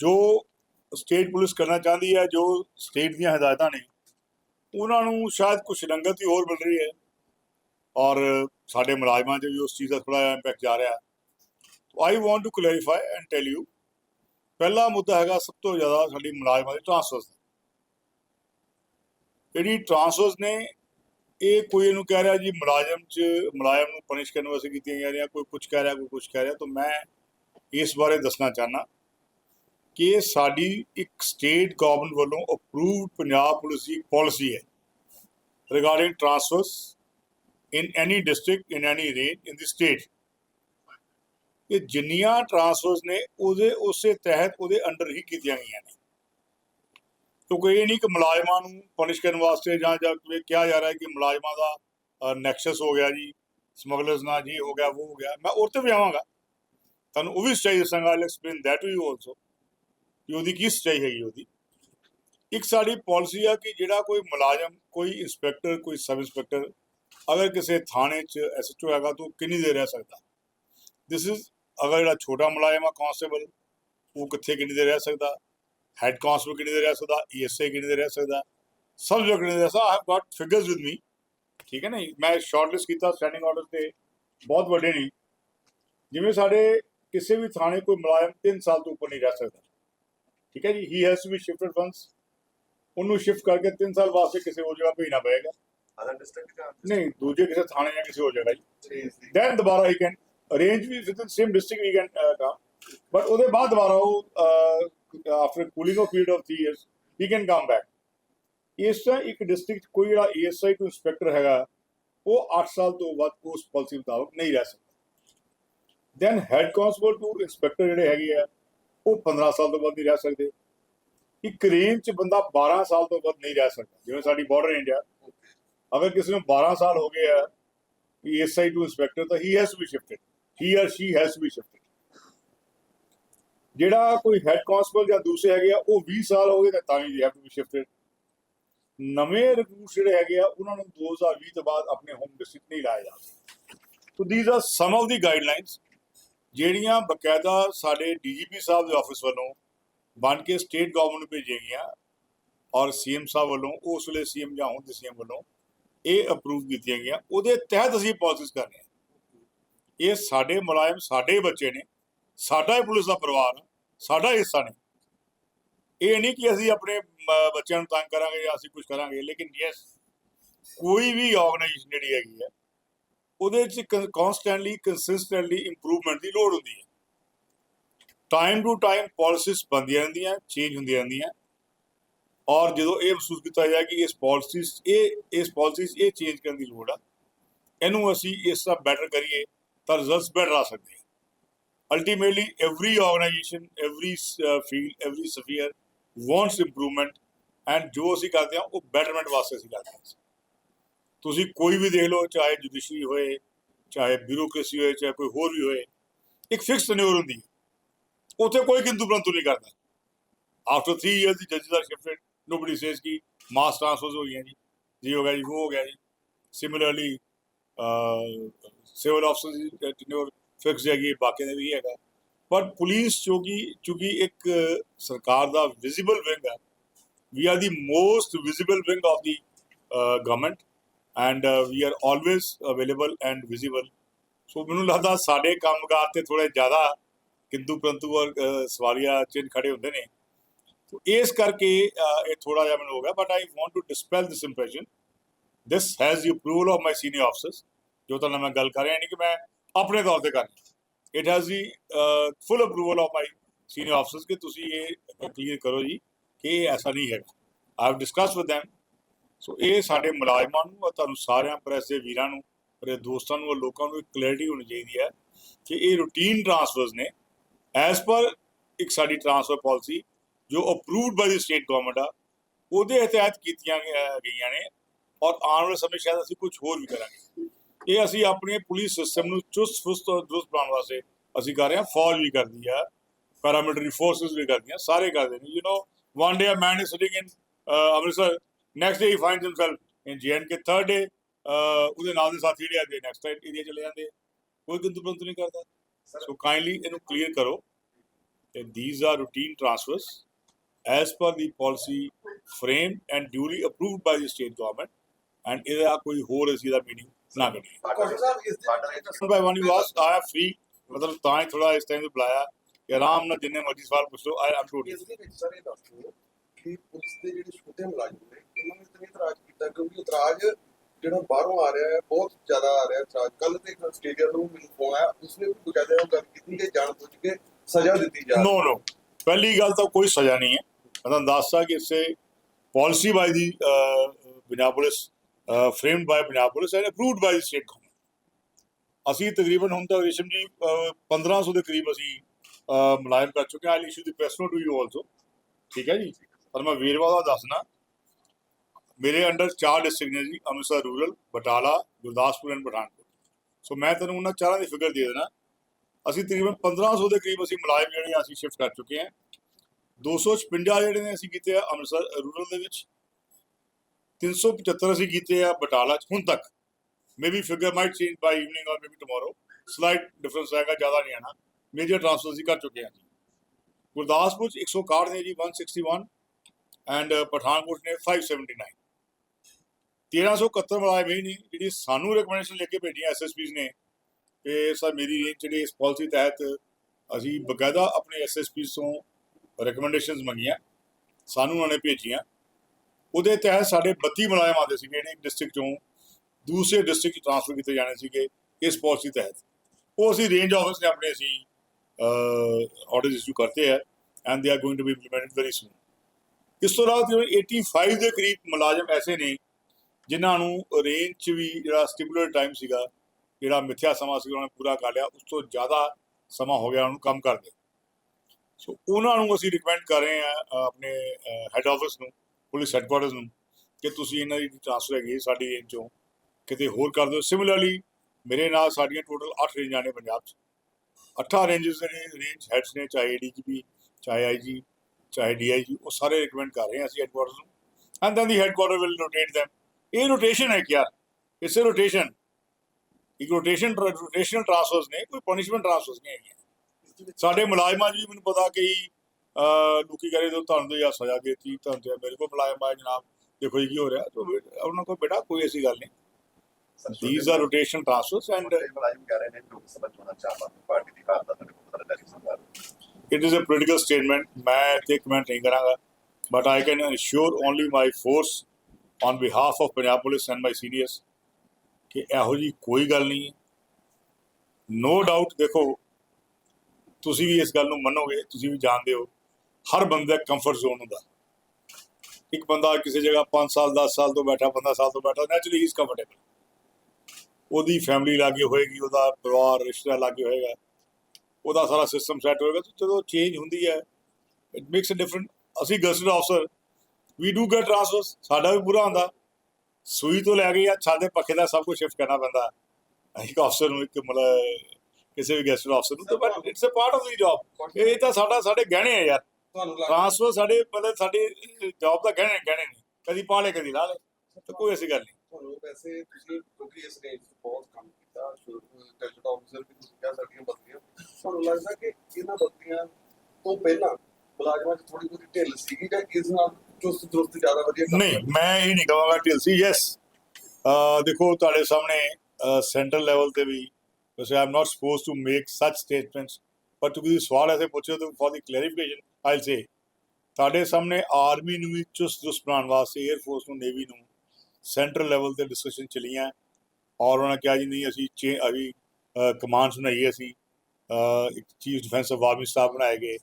ਜੋ state police ਕਰਨਾ ਚਾਹੁੰਦੀ ਹੈ, ਜੋ ਸਟੇਟ ਦੀਆਂ ਹਦਾਇਤਾਂ ਨੇ, ਉਹਨਾਂ ਨੂੰ ਸ਼ਾਇਦ ਕੁਝ ਰੰਗਤ ਹੀ ਹੋਰ ਮਿਲ ਰਹੀ ਹੈ। ਔਰ ਸਾਡੇ ਮੁਲਾਜ਼ਮਾਂ 'ਚ ਵੀ ਉਸ ਚੀਜ਼ ਦਾ ਥੋੜਾ ਜਿਹਾ ਇੰਪੈਕਟ ਜਾ ਰਿਹਾ। I want to clarify and tell you ਪਹਿਲਾ ਮੁੱਦਾ ਹੈਗਾ ਸਭ ਤੋਂ ਜ਼ਿਆਦਾ ਸਾਡੀ ਮੁਲਾਜ਼ਮਾਂ ਦੀ ਟ੍ਰਾਂਸਫਰਸ ਜਿਹੜੀ ਟ੍ਰਾਂਸਫਰਸ ਨੇ, ਇਹ ਕੋਈ ਇਹਨੂੰ ਕਹਿ ਰਿਹਾ ਜੀ ਮੁਲਾਜ਼ਮ 'ਚ, ਮੁਲਾਜ਼ਮ ਨੂੰ ਪਨਿਸ਼ ਕਰਨ ਵਾਸਤੇ ਕੀਤੀਆਂ ਜਾ ਰਹੀਆਂ, ਕੋਈ ਕੁਝ ਕਹਿ ਰਿਹਾ, ਕੋਈ ਕੁਝ ਕਹਿ ਰਿਹਾ, ਤਾਂ ਮੈਂ ਇਸ ਬਾਰੇ ਦੱਸਣਾ ਚਾਹਨਾ ਕਿ ਸਾਡੀ ਇੱਕ ਸਟੇਟ ਗਵਰਨਮੈਂਟ ਵੱਲੋਂ ਅਪਰੂਵਡ ਪੰਜਾਬ ਪੁਲਿਸ ਦੀ ਪਾਲਿਸੀ ਹੈ। Regarding transfers in any district in any range in the state ਇਹ ਜਿੰਨੀਆਂ ਟ੍ਰਾਂਸਫਰਸ ਨੇ, ਉਹਦੇ, ਉਸੇ ਤਹਿਤ ਉਹਦੇ ਅੰਡਰ ਹੀ ਕੀਤੀਆਂ ਗਈਆਂ ਨੇ। ਕਿਉਂਕਿ ਇਹ ਨਹੀਂ ਕਿ ਮੁਲਾਜ਼ਮਾਂ ਨੂੰ ਪਨਿਸ਼ ਕਰਨ ਵਾਸਤੇ ਜਾਂ ਜਾਂ ਕਿਹਾ ਜਾ ਰਿਹਾ ਹੈ ਕਿ ਮੁਲਾਜ਼ਮਾਂ ਦਾ ਨੈਕਸਸ ਹੋ ਗਿਆ ਜੀ ਸਮਗਲਰਸ ਨਾਲ ਜੀ ਹੋ ਗਿਆ, ਉਹ ਹੋ ਗਿਆ। ਮੈਂ ਉਹ ਤੇ ਵੀ ਆਵਾਂਗਾ। ਤੁਹਾਨੂੰ ਉਹ ਵੀ ਸਚਾਈ ਦੱਸਾਂਗਾ I explain that to you also ਕਿ ਉਹਦੀ ਕੀ ਸਚਾਈ ਹੈਗੀ ਉਹਦੀ। ਇੱਕ ਸਾਡੀ ਪਾਲਿਸੀ ਆ ਕਿ ਜਿਹੜਾ ਕੋਈ ਮੁਲਾਜ਼ਮ, ਕੋਈ ਇੰਸਪੈਕਟਰ ਕੋਈ ਸਬ ਇੰਸਪੈਕਟਰ ਅਗਰ ਕਿਸੇ ਥਾਣੇ 'ਚ ਐਸਐਚਓ ਹੈਗਾ ਤਾਂ ਉਹ ਕਿੰਨੀ ਦੇਰ ਰਹਿ ਸਕਦਾ? ਦਿਸ ਇਜ਼ ਅਗਰ ਜਿਹੜਾ ਛੋਟਾ ਮੁਲਾਜ਼ਮ ਆ ਕਾਂਸਟੇਬਲ ਉਹ ਕਿੱਥੇ ਕਿੰਨੀ ਦੇਰ ਰਹਿ ਸਕਦਾ? ਹੈਡ ਕਾਂਸਟੇਬਲ ਕਿੰਨੀ ਦੇਰ ਰਹਿ ਸਕਦਾ? ਈਐਸਆਈ ਕਿੰਨੀ ਦੇਰ ਰਹਿ ਸਕਦਾ? ਸਬ ਜੋ ਕਿੰਨੀ ਦੇਰ ਰਹਿ ਸਕਦਾ। I have got figures with me ਠੀਕ ਹੈ ਨਾ ਮੈਂ ਸ਼ਾਰਟਲਿਸਟ ਕੀਤਾ ਸਟੈਂਡਿੰਗ ਆਰਡਰ ਤੇ। ਬਹੁਤ ਵੱਡੇ ਨਹੀਂ ਜਿਵੇਂ ਸਾਡੇ ਕਿਸੇ ਵੀ ਥਾਣੇ ਕੋਈ ਮੁਲਾਜ਼ਮ 3 ਸਾਲ ਤੋਂ ਉੱਪਰ ਨਹੀਂ ਰਹਿ ਸਕਦਾ। ਠੀਕ ਹੈ ਜੀ? He has to be shifted once ਉਹਨੂੰ ਸ਼ਿਫਟ ਕਰਕੇ 3 ਸਾਲ ਵਾਸਤੇ ਕਿਸੇ ਹੋਰ ਜਗ੍ਹਾ ਭੇਜਣਾ ਪਏਗਾ। ਅਦਰ ਡਿਸਟ੍ਰਿਕਟ ਦਾ ਨਹੀਂ ਦੂਜੇ ਕਿਸੇ ਥਾਣੇ ਜਾਂ ਕਿਸੇ ਹੋਰ ਜਗ੍ਹਾ ਜੀ। Then ਦੁਬਾਰਾ he can arrange we with same district we can come but ਉਹਦੇ ਬਾਅਦ ਦੁਬਾਰਾ ਉਹ after cooling off period of 3 years he can come back ਇਸ ਤਰ੍ਹਾਂ ਇੱਕ ਡਿਸਟ੍ਰਿਕਟ ਕੋਈ ਜਿਹੜਾ ਏਐਸਆਈ ਟੂ ਇੰਸਪੈਕਟਰ ਹੈਗਾ ਉਹ 8 ਸਾਲ ਤੋਂ ਵੱਧ ਉਸ ਪਾਲਿਸੀ ਮੁਤਾਬਕ ਨਹੀਂ ਰਹਿ ਸਕਦਾ। Then head constable to inspector ਜਿਹੜੇ ਹੈਗੇ ਆ ਉਹ 15 ਸਾਲ ਤੋਂ ਵੱਧ ਨਹੀਂ ਰਹਿ ਸਕਦੇ। ਇੱਕ ਰੇਂਜ ਚ ਬੰਦਾ 12 ਸਾਲ ਤੋਂ ਵੱਧ ਨਹੀਂ ਰਹਿ ਸਕਦਾ, ਜਿਵੇਂ ਸਾਡੀ ਬਾਰਡਰ ਰੇਂਜ ਆ। ਅਗਰ ਕਿਸੇ ਨੂੰ 12 ਸਾਲ ਹੋ ਗਏ ਆ ਏਐਸਆਈ ਟੂ ਇੰਸਪੈਕਟਰ ਤਾਂ he has be shifted he or she has be shifted ਜਿਹੜਾ ਕੋਈ ਹੈਡ ਕਾਂਸਟੇਬਲ ਜਾਂ ਦੂਸਰੇ ਹੈਗੇ ਆ, ਉਹ 20 ਸਾਲ ਹੋ ਗਏ ਤਾਂ ਤਾਂ we have to be shifted ਨਵੇਂ ਰਿਕਰੂਟ ਜਿਹੜੇ ਹੈਗੇ ਆ, ਉਹਨਾਂ ਨੂੰ 2020 ਤੋਂ ਬਾਅਦ ਆਪਣੇ ਹੋਮ ਡਿਸਟ੍ਰਿਕਟ ਨਹੀਂ ਲਾਇਆ ਜਾ ਸਕਦਾ। So these are some of the guidelines ਜਿਹੜੀਆਂ ਬਕਾਇਦਾ ਸਾਡੇ ਡੀਜੀਪੀ ਸਾਹਿਬ ਦੇ ਆਫਿਸ ਵੱਲੋਂ ਬਣ ਕੇ ਸਟੇਟ ਗਵਰਨਮੈਂਟ ਨੂੰ ਭੇਜੀਆਂ ਗਈਆਂ ਔਰ ਸੀਐਮ ਸਾਹਿਬ ਵੱਲੋਂ, ਉਸ ਵੇਲੇ ਸੀਐਮ ਜਾਂ ਹੁਣ ਦੇ ਸੀਐਮ ਵੱਲੋਂ ਇਹ ਅਪਰੂਵ ਕੀਤੀਆਂ ਗਈਆਂ। ਉਹਦੇ ਤਹਿਤ ਅਸੀਂ ਪਾਲਿਸੀਸ ਕਰ ਰਹੇ ਹਾਂ। ਇਹ ਸਾਡੇ ਮੁਲਾਜ਼ਮ, ਸਾਡੇ ਬੱਚੇ ਨੇ, ਸਾਡਾ ਹੀ ਪੁਲਿਸ ਦਾ ਪਰਿਵਾਰ, ਸਾਡਾ ਹਿੱਸਾ ਨੇ। ਇਹ ਨਹੀਂ ਕਿ ਅਸੀਂ ਆਪਣੇ ਬੱਚਿਆਂ ਨੂੰ ਤੰਗ ਕਰਾਂਗੇ ਜਾਂ ਅਸੀਂ ਕੁਝ ਕਰਾਂਗੇ, ਲੇਕਿਨ ਯੈਸ ਕੋਈ ਵੀ ਆਰਗੇਨਾਈਜੇਸ਼ਨ ਜਿਹੜੀ ਹੈਗੀ ਹੈ ਉਹਦੇ ਵਿੱਚ ਕਨਸਟੈਂਟਲੀ ਕੰਸਿਸਟੈਂਟਲੀ ਇੰਪਰੂਵਮੈਂਟ ਦੀ ਲੋੜ ਹੁੰਦੀ ਹੈ। ਟਾਈਮ ਟੂ ਟਾਈਮ ਪਾਲਿਸੀਸ ਬਣਦੀਆਂ ਰਹਿੰਦੀਆਂ ਚੇਂਜ ਹੁੰਦੀਆਂ ਰਹਿੰਦੀਆਂ। ਔਰ ਜਦੋਂ ਇਹ ਮਹਿਸੂਸ ਕੀਤਾ ਜਾਏ ਕਿ ਇਸ ਪਾਲਿਸੀਸ ਇਹ, ਇਸ ਪਾਲਿਸੀਸ ਇਹ ਚੇਂਜ ਕਰਨ ਦੀ ਲੋੜ ਆ, ਇਹਨੂੰ ਅਸੀਂ ਇਸ ਤਰ੍ਹਾਂ ਬੈਟਰ ਕਰੀਏ ਤਾਂ ਰਿਜ਼ਲਟਸ ਬੈਟਰ ਆ ਸਕਦੇ ਆ ultimately every organisation every field every sphere wants improvement and ਜੋ ਅਸੀਂ ਕਰਦੇ ਹਾਂ, ਉਹ ਬੈਟਰਮੈਂਟ ਵਾਸਤੇ ਅਸੀਂ ਕਰਦੇ ਹਾਂ। ਤੁਸੀਂ ਕੋਈ ਵੀ ਦੇਖ ਲਓ, ਚਾਹੇ ਜੁਡੀਸ਼ਰੀ ਹੋਏ, ਚਾਹੇ ਬਿਊਰੋਕ੍ਰੇਸੀ ਹੋਏ, ਚਾਹੇ ਕੋਈ ਹੋਰ ਵੀ ਹੋਏ, ਇੱਕ ਫਿਕਸ ਟੈਨਿਓਰ ਹੁੰਦੀ ਹੈ। ਉੱਥੇ ਕੋਈ ਕਿੰਤੂ ਪਰੰਤੂ ਨਹੀਂ ਕਰਦਾ। ਆਫਟਰ 3 ਇਅਰਸ ਦੀ ਜੱਜ ਦਾ ਸ਼ਿਫਟਡ ਨੋਬਡੀ ਸੇਜ਼ ਕਿ ਮਾਸ ਟ੍ਰਾਂਸਫਰਸ ਹੋ ਗਈਆਂ ਜੀ ਜੀ ਹੋ ਗਿਆ ਜੀ, ਉਹ ਹੋ ਗਿਆ ਜੀ। ਸਿਮਿਲਰਲੀ ਸਿਵਲ ਆਫਸਰ ਦੀ ਟੈਨਿਓਰ ਫਿਕਸ ਹੈਗੀ ਬਾਕੀ ਦਾ ਵੀ ਹੈਗਾ। ਪਰ ਪੁਲਿਸ ਜੋ ਕਿ ਇੱਕ ਸਰਕਾਰ ਦਾ ਵਿਜ਼ੀਬਲ ਵਿੰਗ ਹੈ। We are the most visible wing of the government and we are always available and visible so ਮੈਨੂੰ ਲੱਗਦਾ ਸਾਡੇ ਕੰਮਕਾਰ ਤੇ ਥੋੜੇ ਜ਼ਿਆਦਾ ਕਿੰਤੂ ਪਰੰਤੂ ਔਰ ਅ, ਸਵਾਲੀਆ ਚਿੰਨ ਖੜੇ ਹੁੰਦੇ ਨੇ। ਸੋ ਇਸ ਕਰਕੇ ਇਹ ਥੋੜਾ ਜਿਹਾ ਮੈਨੂੰ ਹੋ ਗਿਆ but I want to dispel this impression this has the approval of my senior officers ਜੋ ਤਾਂ ਮੈਂ ਗੱਲ ਕਰ ਰਿਹਾ ਨਹੀਂ ਕਿ ਮੈਂ ਆਪਣੇ ਤੌਰ ਤੇ ਕਰ ਰਿਹਾ। It has the full approval of my senior officers ਕਿ ਤੁਸੀਂ ਇਹ ਕਲੀਅਰ ਕਰੋ ਜੀ ਕਿ ਐਸਾ ਨਹੀਂ ਹੈਗਾ। I have discuss with them so ਇਹ ਸਾਡੇ ਮੁਲਾਜ਼ਮਾਂ ਨੂੰ ਔਰ ਤੁਹਾਨੂੰ ਸਾਰਿਆਂ ਪ੍ਰੈਸ ਦੇ ਵੀਰਾਂ ਨੂੰ ਮੇਰੇ ਦੋਸਤਾਂ ਨੂੰ ਔਰ ਲੋਕਾਂ ਨੂੰ ਇੱਕ ਕਲੈਰਿਟੀ ਹੋਣੀ ਚਾਹੀਦੀ ਹੈ ਕਿ ਇਹ ਰੂਟੀਨ ਟ੍ਰਾਂਸਫਰਸ ਨੇ। ਐਸ ਪਰ ਇੱਕ ਸਾਡੀ ਟ੍ਰਾਂਸਫਰ ਪਾਲਿਸੀ ਜੋ approved by the state government ਆ, ਉਹਦੇ ਤਹਿਤ ਕੀਤੀਆਂ ਗਈਆਂ ਨੇ ਔਰ ਆਉਣ ਵਾਲੇ ਸਮੇਂ ਸ਼ਾਇਦ ਅਸੀਂ ਕੁਝ ਹੋਰ ਵੀ ਕਰਾਂਗੇ। ਇਹ ਅਸੀਂ ਆਪਣੇ ਪੁਲਿਸ ਸਿਸਟਮ ਨੂੰ ਚੁਸਤ ਫੁਸਤ ਔਰ ਦਰੁਸਤ ਬਣਾਉਣ ਵਾਸਤੇ ਅਸੀਂ ਕਰ ਰਹੇ ਹਾਂ। ਫੌਜ ਵੀ ਕਰਦੀ ਆ ਪੈਰਾਮਿਲਟਰੀ ਫੋਰਸਸ ਵੀ ਕਰਦੀਆਂ, ਸਾਰੇ ਕਰਦੇ ਨੇ। You know one day a man is sitting in Amritsar next day he finds himself in GNK third day ਉਹਦੇ ਨਾਲ ਦੇ ਸਾਥੀ ਜਿਹੜੇ ਆਦੇ ਨੈਕਸਟ ਏਰੀਆ ਚਲੇ ਜਾਂਦੇ ਕੋਈ ਕਿੰਤੂ ਪਰੰਤੂ ਨਹੀਂ ਕਰਦਾ। ਸੋ ਕਾਈਂਡਲੀ ਇਹਨੂੰ ਕਲੀਅਰ ਕਰੋ and these are routine transfers as per the policy framed and duly approved by the state government and ਇਹਦਾ ਕੋਈ ਹੋਰ ਅਸੀਂ ਦਾ ਮੀਨਿੰਗ ਨਾ ਕੱਢੀਏ। ਕੌਸ਼ਲ ਸਾਹਿਬ ਇਸ ਦੇ one by one you asked I am free, ਮਤਲਬ ਤਾਂ ਹੀ ਥੋੜਾ ਇਸ ਟਾਈਮ ਤੇ ਬੁਲਾਇਆ ਕਿ ਆਰਾਮ ਨਾਲ ਜਿੰਨੇ ਮਰਜ਼ੀ ਸਵਾਲ ਪੁੱਛ ਲਓ ਆਈ ਐਮ ਟੋਟਲੀ ਇਸ ਦੇ ਵਿੱਚ ਸਰ ਇਹ ਦੱਸ ਦਿਓ ਕਿ ਪੁਲਿਸ ਦੇ ਜਿਹੜੇ ਛੋਟੇ ਮੁਲਾਜ਼ਮ ਨੇ ਇਹਨਾਂ ਨੇ ਤਾਂ ਇਤਰਾਜ਼ ਕੀਤਾ ਕਿਉਂਕਿ ਇਤਰਾਜ਼ ਜਿਹੜਾ ਬਾਹਰੋਂ ਆ ਰਿਹਾ ਹੈ ਬਹੁਤ ਜ਼ਿਆਦਾ ਆ ਰਿਹਾ ਇਤਰਾਜ਼। ਕੱਲ ਤੇ ਇੱਕ ਆਸਟ੍ਰੇਲੀਆ ਤੋਂ ਮੈਨੂੰ ਫੋਨ ਆਇਆ ਉਸਨੇ ਵੀ ਬਕਾਇਦਾ ਉਹ ਗੱਲ ਕੀਤੀ ਕਿ ਜਾਣ ਬੁੱਝ ਕੇ ਸਜ਼ਾ ਦਿੱਤੀ ਜਾ ਨੋ ਨੋ ਪਹਿਲੀ ਗੱਲ ਤਾਂ ਕੋਈ ਸਜ਼ਾ ਨਹੀਂ ਹੈ। ਮੈਂ ਤੁਹਾਨੂੰ ਦੱਸਦਾ ਕਿ ਇਸੇ policy by the Punjab police framed by Punjab police and approved by state government ਅਸੀਂ ਤਕਰੀਬਨ ਹੁਣ ਤੱਕ ਰੇਸ਼ਮ ਜੀ ਅਹ, 1500 ਦੇ ਕਰੀਬ ਅਸੀਂ ਮੁਲਾਇਮ ਕਰ ਚੁੱਕੇ ਹਾਂ। I issue the press note to you also ਠੀਕ ਹੈ ਜੀ? ਪਰ ਮੈਂ ਵੇਰਵਾ ਦਾ ਦੱਸਣਾ ਮੇਰੇ ਅੰਡਰ ਚਾਰ ਡਿਸਟ੍ਰਿਕਟ ਨੇ ਜੀ, Amritsar rural Batala, Gurdaspur and Pathankot. So ਮੈਂ ਤੁਹਾਨੂੰ ਉਹਨਾਂ ਚਾਰਾਂ ਦੀ ਫਿਗਰ ਦੇ ਦੇਣਾ ਅਸੀਂ ਤਕਰੀਬਨ 1500 ਦੇ ਕਰੀਬ ਅਸੀਂ ਮੁਲਾਜ਼ਮ ਜਿਹੜੇ ਆ, ਅਸੀਂ ਸ਼ਿਫਟ ਕਰ ਚੁੱਕੇ ਹਾਂ 256 ਜਿਹੜੇ ਨੇ, ਅਸੀਂ ਕੀਤੇ ਆ ਅੰਮ੍ਰਿਤਸਰ ਰੂਰਲ ਦੇ ਵਿੱਚ। 375 ਅਸੀਂ ਕੀਤੇ ਆ ਬਟਾਲਾ ਚ, ਹੁਣ ਤੱਕ। Maybe figure might change by evening or maybe tomorrow slight difference ਆਏਗਾ ਜ਼ਿਆਦਾ ਨਹੀਂ ਆਣਾ ਮੇਜਰ ਟ੍ਰਾਂਸਫਰ ਅਸੀਂ ਕਰ ਚੁੱਕੇ ਹਾਂ ਜੀ। ਗੁਰਦਾਸਪੁਰ ਚ 161 ਨੇ ਜੀ 161 ਐਂਡ ਪਠਾਨਕੋਟ ਨੇ 579 1371 ਮੁਲਾਜ਼ਮ ਨਹੀਂ, ਜਿਹੜੀ ਸਾਨੂੰ ਰਿਕਮੈਂਡੇਸ਼ਨ ਲੈ ਕੇ ਭੇਜੀ ਐਸਐਸਪੀਜ਼ ਨੇ ਕਿ ਸਰ ਮੇਰੀ ਰੇਂਜ ਜਿਹੜੀ ਇਸ ਪਾਲਿਸੀ ਤਹਿਤ ਅਸੀਂ ਬਕਾਇਦਾ ਆਪਣੇ ਐਸਐਸਪੀਜ਼ ਤੋਂ ਰეკਮੈਂਡੇਸ਼ਨਸ ਮੰਗੀਆਂ, ਸਾਨੂੰ ਉਹਨਾਂ ਨੇ ਭੇਜੀਆਂ। ਉਹਦੇ ਤਹਿਤ ਸਾਡੇ 32 ਮੁਲਾਜ਼ਮ ਆਦੇ ਸੀ ਜਿਹੜੇ ਡਿਸਟ੍ਰਿਕਟ ਤੋਂ ਦੂਸਰੇ ਡਿਸਟ੍ਰਿਕਟ ਚ ਟ੍ਰਾਂਸਫਰ ਕੀਤੇ ਜਾਣੇ ਸੀਗੇ ਇਸ ਪਾਲਿਸੀ ਤਹਿਤ। ਉਹ ਅਸੀਂ ਰੇਂਜ ਆਫਿਸ ਨੇ ਆਪਣੇ ਅਸੀਂ ਆਰਡਰਸ ਇਸ਼ੂ ਕਰਤੇ ਹੈ and they are going to be implemented very soon ਇਸ ਤੋਂ ਇਲਾਵਾ ਤਕਰੀਬਨ 85 ਦੇ ਕਰੀਬ ਮੁਲਾਜ਼ਮ ਐਸੇ ਨੇ ਜਿਨ੍ਹਾਂ ਨੂੰ ਰੇਂਜ 'ਚ ਵੀ ਜਿਹੜਾ ਸਟਿਪੂਲੇਟਡ ਟਾਈਮ ਸੀਗਾ, ਜਿਹੜਾ ਮਿੱਥਿਆ ਸਮਾਂ ਸੀ ਉਹਨਾਂ ਨੇ ਪੂਰਾ ਕਰ ਲਿਆ, ਉਸ ਤੋਂ ਜ਼ਿਆਦਾ ਸਮਾਂ ਹੋ ਗਿਆ, ਉਹਨੂੰ ਕੰਮ ਕਰਦੇ। ਸੋ ਉਹਨਾਂ ਨੂੰ ਅਸੀਂ ਰਿਕਮੈਂਡ ਕਰ ਰਹੇ ਆ ਆਪਣੇ ਹੈੱਡ ਆਫਿਸ ਨੂੰ ਪੁਲਿਸ ਹੈੱਡਕੁਆਰਟਰਸ ਨੂੰ, ਕਿ ਤੁਸੀਂ ਇਹਨਾਂ ਦੀ ਟ੍ਰਾਂਸਫਰ ਹੈਗੀ ਹੈ ਸਾਡੀ ਰੇਂਜ ਚੋਂ, ਕਿਤੇ ਹੋਰ ਕਰ ਦਿਓ। ਸਿਮਿਲਰਲੀ ਮੇਰੇ ਨਾਲ ਸਾਡੀਆਂ ਟੋਟਲ 8 ਰੇਂਜਾਂ ਨੇ ਪੰਜਾਬ 'ਚ। 8 ਰੇਂਜਸ ਨੇ ਰੇਂਜ ਹੈਡਸ ਨੇ, ਚਾਹੇ ਏਡੀਜੀਪੀ ਚਾਹੇ ਆਈਜੀ ਚਾਹੇ ਡੀਆਈਜੀ ਉਹ ਸਾਰੇ ਰਿਕਮੈਂਡ ਕਰ ਰਹੇ ਹਾਂ ਅਸੀਂ ਹੈੱਡਕੁਆਰਟਰਸ ਨੂੰ। And then the headquarter will rotate them. ਇਹ ਰੋਟੇਸ਼ਨ ਹੈ ਕਿਆ? ਇਟਸ ਅ ਰੋਟੇਸ਼ਨ ਇੱਕ ਰੋਟੇਸ਼ਨ ਰੋਟੇਸ਼ਨਲ ਟ੍ਰਾਂਸਫਰਸ ਨੇ ਕੋਈ ਪਨਿਸ਼ਮੈਂਟ ਟ੍ਰਾਂਸਫਰਸ ਨਹੀਂ ਹੈਗੇ ਸਾਡੇ ਮੁਲਾਜ਼ਮਾਂ ਵੀ ਮੈਨੂੰ ਪਤਾ ਕਿ ਅਹ, ਲੋਕੀ ਕਰੇ ਤੋਂ ਤੁਹਾਨੂੰ ਜਾਂ ਸਜ਼ਾ ਦੇਤੀ ਤੁਹਾਨੂੰ ਤੇ ਮੇਰੇ ਕੋਲ ਮੁਲਾਜ਼ਮ ਆਇਆ ਜਨਾਬ ਦੇਖੋ ਜੀ ਕੀ ਹੋ ਰਿਹਾ। ਤਾਂ ਉਹਨਾਂ ਕੋਲ ਬੇਟਾ ਕੋਈ ਐਸੀ ਗੱਲ ਨਹੀਂ। ਤੁਹਾਨੂੰ ਪਤਾ ਲੱਗਾ ਜੀ ਸਰਕਾਰ it is a political statement ਮੈਂ ਤੇ ਕਮੈਂਟ ਨਹੀਂ ਕਰਾਂਗਾ। But I can assure only my force on behalf of Punjab police and my seniors ਕਿ ਇਹੋ ਜੀ ਕੋਈ ਗੱਲ ਨਹੀਂ ਨੋ ਡਾਊਟ ਦੇਖੋ ਤੁਸੀਂ ਵੀ ਇਸ ਗੱਲ ਨੂੰ ਮੰਨੋਗੇ ਤੁਸੀਂ ਵੀ ਜਾਣਦੇ ਹੋ ਹਰ ਬੰਦੇ ਦਾ ਕੰਫਰਟ ਜ਼ੋਨ ਹੁੰਦਾ ਇੱਕ ਬੰਦਾ ਕਿਸੇ ਜਗ੍ਹਾ 5 ਸਾਲ 10 ਸਾਲ ਤੋਂ ਬੈਠਾ 15 ਸਾਲ ਤੋਂ ਬੈਠਾ ਨੈਚੁਰਲੀ ਇਸ ਕੰਫਰਟੇਬਲ ਉਹਦੀ ਫੈਮਿਲੀ ਲਾਗੇ ਹੋਏਗੀ ਉਹਦਾ ਪਰਿਵਾਰ ਰਿਸ਼ਤਾ ਲਾਗੇ ਹੋਏਗਾ ਉਹਦਾ ਸਾਰਾ ਸਿਸਟਮ ਸੈੱਟ ਹੋਏਗਾ ਤੇ ਜਦੋਂ ਚੇਂਜ ਹੁੰਦੀ ਹੈ ਇਟ ਮੇਕਸ ਅ ਡਿਫਰੈਂਟ ਅਸੀਂ gazetted officer we do get transfers ਸਾਡਾ ਵੀ ਪੂਰਾ ਹੁੰਦਾ। ਸੂਈ ਤੋਂ ਲੈ ਕੇ ਜਾਂ ਛਾਦੇ ਪੱਖੇ ਦਾ ਸਭ ਕੁਝ ਸ਼ਿਫਟ ਕਰਨਾ ਪੈਂਦਾ। ਇੱਕ ਅਫਸਰ ਨੂੰ ਇੱਕ ਮਤਲਬ ਕਿਸੇ ਵੀ ਗੈਸਟ ਅਫਸਰ ਨੂੰ ਤਾਂ but it's a part of the job ਇਹ ਤਾਂ ਸਾਡਾ ਸਾਡੇ ਗਹਿਣੇ ਆ ਯਾਰ। ਟ੍ਰਾਂਸਫਰ ਸਾਡੇ ਮਤਲਬ ਸਾਡੀ ਜੌਬ ਦਾ ਗਹਿਣੇ ਗਹਿਣੇ ਨਹੀਂ। ਕਦੀ ਪਾ ਲੈ ਕਦੀ ਲਾ ਲੈ ਤਾਂ ਕੋਈ ਐਸੀ ਗੱਲ ਨਹੀਂ। ਤੁਹਾਨੂੰ ਵੈਸੇ ਤੁਸੀਂ ਕਿਉਂਕਿ ਇਸ ਰੇਂਜ 'ਚ ਬਹੁਤ ਕੰਮ ਕੀਤਾ ਟੈਕਟ ਆਫੀਸਰ ਵੀ ਤੁਸੀਂ ਕਹਿ ਸਕਦੀਆਂ ਬਦਲੀਆਂ। ਤੁਹਾਨੂੰ ਲੱਗਦਾ ਕਿ ਇਹਨਾਂ ਬਦਲੀਆਂ ਤੋਂ ਪਹਿਲਾਂ ਮੁਲਾਜ਼ਮਾਂ 'ਚ ਥੋੜੀ ਬਹੁਤੀ ਢਿੱਲ ਸੀਗੀ ਜਾਂ ਇਸ ਨਾਲ ਚੁਸਤ ਦਰੁਸਤ ਜ਼ਿਆਦਾ ਵਧੀਆ ਕੰਮ ਨਹੀਂ ਮੈਂ ਇਹ ਨਹੀਂ ਕਹਾਂਗਾ ਢਿਲਸੀ ਯੈਸ ਦੇਖੋ ਤੁਹਾਡੇ ਸਾਹਮਣੇ ਸੈਂਟਰਲ ਲੈਵਲ ਤੇ ਵੀ ਵੈਸੇ I am not supposed to make such statements ਪਰ ਤੁਸੀਂ ਸਵਾਲ ਐਸੇ ਪੁੱਛੋ ਤਾਂ for the clarification I'll say ਤੁਹਾਡੇ ਸਾਹਮਣੇ ਆਰਮੀ ਨੂੰ ਵੀ ਚੁਸਤ ਦੁਰਸਤ ਬਣਾਉਣ ਵਾਸਤੇ 에ਅਰ ਫੋਰਸ ਨੂੰ ਨੇਵੀ ਨੂੰ ਸੈਂਟਰਲ ਲੈਵਲ ਤੇ ਡਿਸਕਸ਼ਨ ਚਲੀਆਂ ਔਰ ਉਹਨਾਂ ਨੇ ਕਿਹਾ ਜੀ ਨਹੀਂ ਅਸੀਂ ਚੇ ਅਭੀ ਕਮਾਂਡਸ ਬਣਾਈਏ ਅਸੀਂ ਇੱਕ chief defence of army staff ਬਣਾਏ ਗਏ।